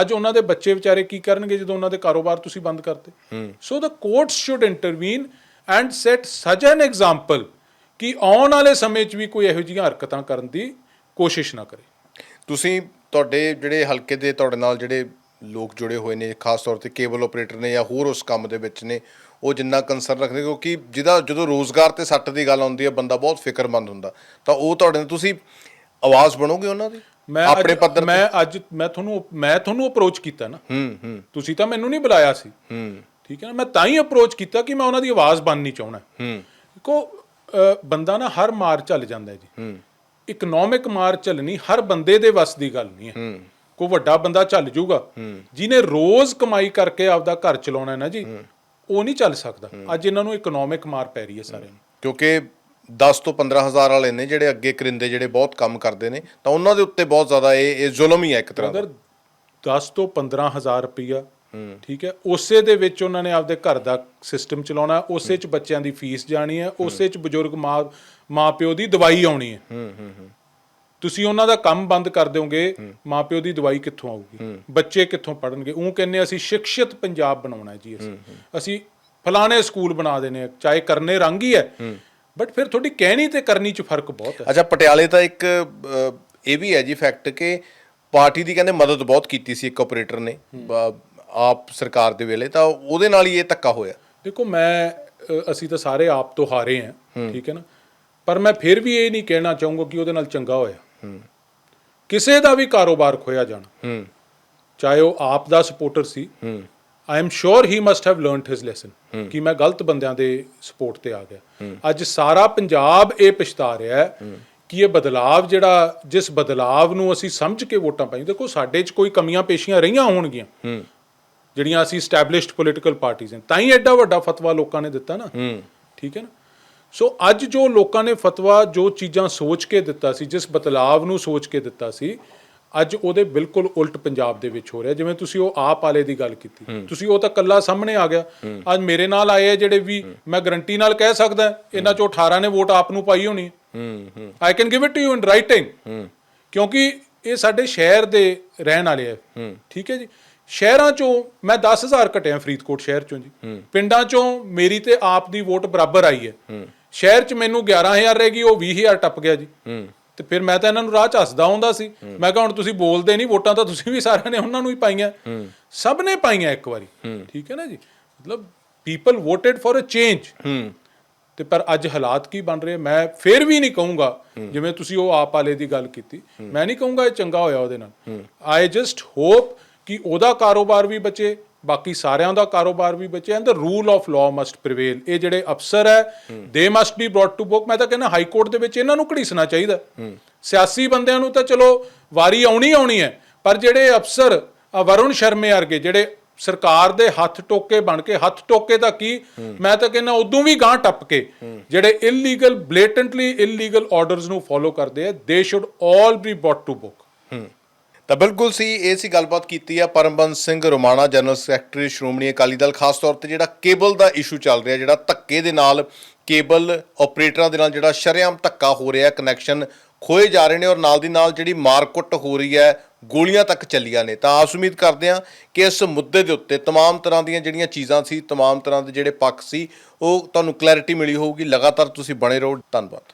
S1: ਅੱਜ ਉਹਨਾਂ ਦੇ ਬੱਚੇ ਵਿਚਾਰੇ ਕੀ ਕਰਨਗੇ ਜਦੋਂ ਉਹਨਾਂ ਦੇ ਕਾਰੋਬਾਰ ਤੁਸੀਂ ਬੰਦ ਕਰਤੇ ਸੋ the courts should intervene and set such an example ਕਿ ਆਉਣ ਵਾਲੇ ਸਮੇਂ 'ਚ ਵੀ ਕੋਈ ਇਹੋ ਜਿਹੀਆਂ ਹਰਕਤਾਂ ਕਰਨ ਦੀ ਕੋਸ਼ਿਸ਼ ਨਾ ਕਰੇ।
S2: ਤੁਸੀਂ ਤੁਹਾਡੇ ਜਿਹੜੇ ਹਲਕੇ ਦੇ ਤੁਹਾਡੇ ਨਾਲ ਜਿਹੜੇ ਲੋਕ ਜੁੜੇ ਹੋਏ ਨੇ ਖਾਸ ਤੌਰ ਤੇ ਕੇਬਲ ਆਪਰੇਟਰ ਨੇ ਜਾਂ ਹੋਰ ਉਸ ਕੰਮ ਦੇ ਵਿੱਚ ਨੇ ਉਹ ਜਿੰਨਾ ਕੰਸਰਨ ਰੱਖਦੇ ਕਿਉਂਕਿ ਜਿਹਦਾ ਜਦੋਂ ਰੋਜ਼ਗਾਰ ਤੇ ਸੱਟ ਦੀ ਗੱਲ ਆਉਂਦੀ ਹੈ ਬੰਦਾ ਬਹੁਤ ਫਿਕਰਮੰਦ ਹੁੰਦਾ। ਤਾਂ ਉਹ ਤੁਹਾਡੇ ਨਾਲ ਤੁਸੀਂ ਆਵਾਜ਼ ਬਣੋਗੇ ਉਹਨਾਂ ਦੀ?
S1: ਮੈਂ
S2: ਆਪਣੇ
S1: ਅੱਜ-
S2: ਪੱਧਰ
S1: ਮੈਂ ਅੱਜ ਮੈਂ ਤੁਹਾਨੂੰ ਮੈਂ ਤੁਹਾਨੂੰ ਅਪਰੋਚ ਕੀਤਾ ਨਾ।
S2: ਹੂੰ ਹੂੰ।
S1: ਤੁਸੀਂ ਤਾਂ ਮੈਨੂੰ ਨਹੀਂ ਬੁਲਾਇਆ ਸੀ।
S2: ਹੂੰ।
S1: ਠੀਕ ਹੈ ਨਾ? ਮੈਂ ਤਾਂ ਹੀ ਅਪਰੋਚ ਕੀਤਾ ਕਿ ਮੈਂ ਉਹਨਾਂ ਦੀ ਆਵਾਜ਼ ਬਣਨੀ ਚਾਹੁੰਦਾ।
S2: ਹੂੰ।
S1: ਅ, ਬੰਦਾ ਨਾ ਹਰ ਮਾਰ ਚੱਲ ਜਾਂਦਾ ਜੀ।
S2: ਹੂੰ।
S1: ਇਕਨੋਮਿਕ ਮਾਰ ਚੱਲਣੀ ਹਰ ਬੰਦੇ ਦੇ ਵੱਸ ਦੀ ਗੱਲ ਨਹੀਂ ਹੈ।
S2: ਹੂੰ।
S1: ਕੋਈ ਵੱਡਾ ਬੰਦਾ ਚੱਲ ਜਾਊਗਾ ਜਿਹਨੇ ਰੋਜ਼ ਕਮਾਈ ਕਰਕੇ ਆਪਦਾ ਘਰ ਚਲਾਉਣਾ ਹੈ ਨਾ ਜੀ ਉਹ ਨਹੀਂ ਚੱਲ ਸਕਦਾ। ਅੱਜ ਇਹਨਾਂ ਨੂੰ ਇਕਨੋਮਿਕ ਮਾਰ ਪੈ ਰਹੀ ਹੈ ਸਾਰਿਆਂ ਨੂੰ।
S2: ਕਿਉਂਕਿ 10 ਤੋਂ 15 ਹਜ਼ਾਰ ਵਾਲੇ ਨੇ ਜਿਹੜੇ ਅੱਗੇ ਕਰਿੰਦੇ ਜਿਹੜੇ ਬਹੁਤ ਕੰਮ ਕਰਦੇ ਨੇ ਤਾਂ ਉਹਨਾਂ ਦੇ ਉੱਤੇ ਬਹੁਤ ਜ਼ਿਆਦਾ ਇਹ ਇਹ ਜ਼ੁਲਮ ਹੀ ਹੈ ਇੱਕ ਤਰ੍ਹਾਂ ਦਾ।
S1: ਅਗਰ 10 ਤੋਂ 15000 ਰੁਪਈਆ ਠੀਕ ਹੈ ਉਸੇ ਦੇ ਵਿੱਚ ਉਹਨਾਂ ਨੇ ਆਪਦੇ ਘਰ ਦਾ ਸਿਸਟਮ ਚਲਾਉਣਾ ਉਸੇ ਚ ਬੱਚਿਆਂ ਦੀ ਫੀਸ ਜਾਣੀ ਹੈ ਉਸੇ ਚ ਬਜ਼ੁਰਗ ਮਾਂ ਮਾਪਿਓ ਦੀ ਦਵਾਈ ਆਉਣੀ ਹੈ।
S2: ਹੂੰ ਹੂੰ ਹੂੰ।
S1: ਤੁਸੀਂ ਉਹਨਾਂ ਦਾ ਕੰਮ ਬੰਦ ਕਰ ਦਿਓਗੇ ਮਾਪਿਓ ਦੀ ਦਵਾਈ ਕਿੱਥੋਂ ਆਊਗੀ? ਬੱਚੇ ਕਿੱਥੋਂ ਪੜਨਗੇ ਉਹ ਕਹਿੰਨੇ ਅਸੀਂ ਸਿੱਖਿਅਤ ਪੰਜਾਬ ਬਣਾਉਣਾ ਹੈ ਜੀ ਅਸੀਂ। ਅਸੀਂ ਫਲਾਣੇ ਸਕੂਲ ਬਣਾ ਦੇਣੇ ਆ, ਚਾਹੇ ਕਰਨੇ ਰੰਗ ਹੀ ਹੈ ਬਟ ਫਿਰ ਤੁਹਾਡੀ ਕਹਿਣੀ ਤੇ ਕਰਨੀ ਚ ਫ਼ਰਕ ਬਹੁਤ ਹੈ।
S2: ਅੱਛਾ ਪਟਿਆਲੇ ਤਾਂ ਇੱਕ ਇਹ ਵੀ ਹੈ ਜੀ ਫੈਕਟ ਕਿ ਪਾਰਟੀ ਦੀ ਕਹਿੰਦੇ ਮਦਦ ਬਹੁਤ ਕੀਤੀ ਸੀ ਇੱਕ ਆਪਰੇਟਰ ਨੇ। ਆਪ ਸਰਕਾਰ ਦੇ ਵੇਲੇ ਤਾਂ ਉਹਦੇ ਨਾਲ ਹੀ ਇਹ ਧੱਕਾ ਹੋਇਆ।
S1: ਦੇਖੋ ਮੈਂ ਅਸੀਂ ਤਾਂ ਸਾਰੇ ਆਪ ਤੋਂ ਹਾਰੇ ਹਾਂ। ਠੀਕ ਹੈ ਨਾ? ਪਰ ਮੈਂ ਫਿਰ ਵੀ ਇਹ ਨਹੀਂ ਕਹਿਣਾ ਚਾਹੂੰਗਾ ਕਿ ਉਹਦੇ ਨਾਲ ਚੰਗਾ ਹੋਇਆ। ਕਿਸੇ ਦਾ ਵੀ ਕਾਰੋਬਾਰ ਖੋਇਆ ਜਾਣਾ
S2: ਹੂੰ।
S1: ਚਾਹੇ ਉਹ ਆਪ ਦਾ ਸਪੋਰਟਰ ਸੀ
S2: ਹੂੰ।
S1: I am sure he must have learned his lesson ਕਿ ਮੈਂ ਗਲਤ ਬੰਦਿਆਂ ਦੇ ਸਪੋਰਟ ਤੇ ਆ ਗਿਆ। ਅੱਜ ਸਾਰਾ ਪੰਜਾਬ ਇਹ ਪਛਤਾ ਰਿਹਾ ਹੈ ਕਿ ਇਹ ਬਦਲਾਵ ਜਿਹੜਾ ਜਿਸ ਬਦਲਾਵ ਨੂੰ ਅਸੀਂ ਸਮਝ ਕੇ ਵੋਟਾਂ ਪਾਈ ਦੇਖੋ ਸਾਡੇ 'ਚ ਕੋਈ ਕਮੀਆਂ ਪੇਸ਼ੀਆਂ ਰਹੀਆਂ ਹੋਣਗੀਆਂ।
S2: ਹੂੰ।
S1: ਜਿਹੜੀਆਂ ਅਸੀਂ ਸਟੈਬਲਿਸ਼ਡ ਪੋਲੀਟੀਕਲ ਪਾਰਟੀਆਂ ਨੇ ਤਾਂ ਹੀ ਐਡਾ ਵੱਡਾ ਫਤਵਾ ਲੋਕਾਂ ਨੇ ਦਿੱਤਾ ਨਾ।
S2: ਹੂੰ।
S1: ਠੀਕ ਹੈ ਨਾ? ਸੋ ਅੱਜ ਜੋ ਲੋਕਾਂ ਨੇ ਫਤਵਾ ਜੋ ਚੀਜ਼ਾਂ ਸੋਚ ਕੇ ਦਿੱਤਾ ਸੀ ਜਿਸ ਬਦਲਾਵ ਨੂੰ ਸੋਚ ਕੇ ਦਿੱਤਾ ਸੀ ਅੱਜ ਉਹਦੇ ਬਿਲਕੁਲ ਉਲਟ ਪੰਜਾਬ ਦੇ ਵਿੱਚ ਹੋ ਰਿਹਾ। ਜਿਵੇਂ ਤੁਸੀਂ ਉਹ ਆਪ ਵਾਲੇ ਦੀ ਗੱਲ ਕੀਤੀ। ਤੁਸੀਂ ਉਹ ਤਾਂ ਕੱਲਾ ਸਾਹਮਣੇ ਆ ਗਿਆ। ਅੱਜ ਮੇਰੇ ਨਾਲ ਆਏ ਆ ਜਿਹੜੇ ਵੀ ਮੈਂ ਗਰੰਟੀ ਨਾਲ ਕਹਿ ਸਕਦਾ ਇਹਨਾਂ ਚੋਂ 18 ਨੇ ਵੋਟ ਆਪ ਨੂੰ ਪਾਈ ਹੋਣੀ
S2: ਹੂੰ।
S1: I can give it to you in writing ਕਿਉਂਕਿ ਇਹ ਸਾਡੇ ਸ਼ਹਿਰ ਦੇ ਰਹਿਣ ਵਾਲੇ ਆ। ਠੀਕ ਹੈ ਜੀ? ਸ਼ਹਿਰਾਂ ਚੋਂ ਮੈਂ 10000 ਘਟਿਆ ਫਰੀਦਕੋਟ ਸ਼ਹਿਰ ਚੋਂ ਜੀ। ਪਿੰਡਾਂ ਚੋਂ ਮੇਰੀ ਤੇ ਆਪ ਦੀ ਵੋਟ ਬਰਾਬਰ ਆਈ ਹੈ। ਸ਼ਹਿਰ 'ਚ ਮੈਨੂੰ 11000 ਰਹਿ ਗਈ ਉਹ 20000 ਟੱਪ ਗਿਆ ਜੀ।
S2: ਹੂੰ।
S1: ਤੇ ਫਿਰ ਮੈਂ ਤਾਂ ਇਹਨਾਂ ਨੂੰ ਰਾਹ ਚ ਹੱਸਦਾ ਹੁੰਦਾ ਸੀ। ਮੈਂ ਕਿਹਾ ਹੁਣ ਤੁਸੀਂ ਬੋਲਦੇ ਨਹੀਂ ਵੋਟਾਂ ਤਾਂ ਤੁਸੀਂ ਵੀ ਸਾਰਿਆਂ ਨੇ ਉਹਨਾਂ ਨੂੰ ਹੀ ਪਾਈਆਂ। ਸਭ ਨੇ ਪਾਈਆਂ ਇੱਕ ਵਾਰੀ। ਠੀਕ ਹੈ ਨਾ ਜੀ? ਮਤਲਬ people voted for a change
S2: ਹੂੰ।
S1: ਤੇ ਪਰ ਅੱਜ ਹਾਲਾਤ ਕੀ ਬਣ ਰਹੇ? ਮੈਂ ਫਿਰ ਵੀ ਨਹੀਂ ਕਹੂੰਗਾ ਜਿਵੇਂ ਤੁਸੀਂ ਉਹ ਆਪ ਵਾਲੇ ਦੀ ਗੱਲ ਕੀਤੀ। ਮੈਂ ਨਹੀਂ ਕਹੂੰਗਾ ਇਹ ਚੰਗਾ ਹੋਇਆ ਉਹਦੇ ਨਾਲ। ਆਈ ਜਸਟ ਹੋਪ ਕਿ ਉਹਦਾ ਕਾਰੋਬਾਰ ਵੀ ਬਚੇ। ਬਾਕੀ ਸਾਰਿਆਂ ਦਾ ਕਾਰੋਬਾਰ ਵੀ ਬਚੇ and the rule of law must prevail ਇਹ ਜਿਹੜੇ ਅਫਸਰ ਹੈ they must be brought to book ਮੈਂ ਤਾਂ ਕਹਿੰਦਾ ਹਾਈ ਕੋਰਟ ਦੇ ਵਿੱਚ ਇਹਨਾਂ ਨੂੰ ਘੜੀਸਣਾ ਚਾਹੀਦਾ। ਸਿਆਸੀ ਬੰਦਿਆਂ ਨੂੰ ਤਾਂ ਚਲੋ ਵਾਰੀ ਆਉਣੀ ਆਉਣੀ ਹੈ ਪਰ ਜਿਹੜੇ ਅਫਸਰ ਵਰੁਣ ਸ਼ਰਮੇ ਵਰਗੇ ਜਿਹੜੇ ਸਰਕਾਰ ਦੇ ਹੱਥ ਟੋਕੇ ਬਣ ਕੇ ਹੱਥ ਟੋਕੇ ਤਾਂ ਕੀ? ਮੈਂ ਤਾਂ ਕਹਿੰਦਾ ਉਦੋਂ ਵੀ ਗਾਂ ਟੱਪ ਕੇ ਜਿਹੜੇ ਇਲੀਗਲ ਬਲੇਟੈਂਟਲੀ ਇਲੀਗਲ ਆਰਡਰਸ ਨੂੰ ਫੋਲੋ ਕਰਦੇ ਆ they should all be brought to
S2: book ਤਾਂ ਬਿਲਕੁਲ ਸੀ ਇਹ ਸੀ ਗੱਲਬਾਤ ਕੀਤੀ ਆ ਪਰਮਬੰਸ ਸਿੰਘ ਰੋਮਾਣਾ ਜਨਰਲ ਸੈਕਟਰੀ ਸ਼੍ਰੋਮਣੀ ਅਕਾਲੀ ਦਲ ਖਾਸ ਤੌਰ ਤੇ ਜਿਹੜਾ ਕੇਬਲ ਦਾ ਇਸ਼ੂ ਚੱਲ ਰਿਹਾ ਜਿਹੜਾ ਧੱਕੇ ਦੇ ਨਾਲ ਕੇਬਲ ਆਪਰੇਟਰਾਂ ਦੇ ਨਾਲ ਜਿਹੜਾ ਸ਼ਰੇਆਮ ਧੱਕਾ ਹੋ ਰਿਹਾ ਕਨੈਕਸ਼ਨ ਖੋਏ ਜਾ ਰਹੇ ਨੇ ਔਰ ਨਾਲ ਦੀ ਨਾਲ ਜਿਹੜੀ ਮਾਰਕੁੱਟ ਹੋ ਰਹੀ ਹੈ ਗੋਲੀਆਂ ਤੱਕ ਚੱਲੀਆਂ ਨੇ ਤਾਂ ਆਸ ਉਮੀਦ ਕਰਦੇ ਹਾਂ ਕਿ ਇਸ ਮੁੱਦੇ ਦੇ ਉੱਤੇ तमाम ਤਰ੍ਹਾਂ ਦੀਆਂ ਜਿਹੜੀਆਂ ਚੀਜ਼ਾਂ ਸੀ तमाम ਤਰ੍ਹਾਂ ਦੇ ਜਿਹੜੇ ਪੱਖ ਸੀ ਉਹ ਤੁਹਾਨੂੰ ਕਲੈਰਿਟੀ ਮਿਲੀ ਹੋਊਗੀ ਲਗਾਤਾਰ ਤੁਸੀਂ ਬਣੇ ਰਹੋ ਧੰਨਵਾਦ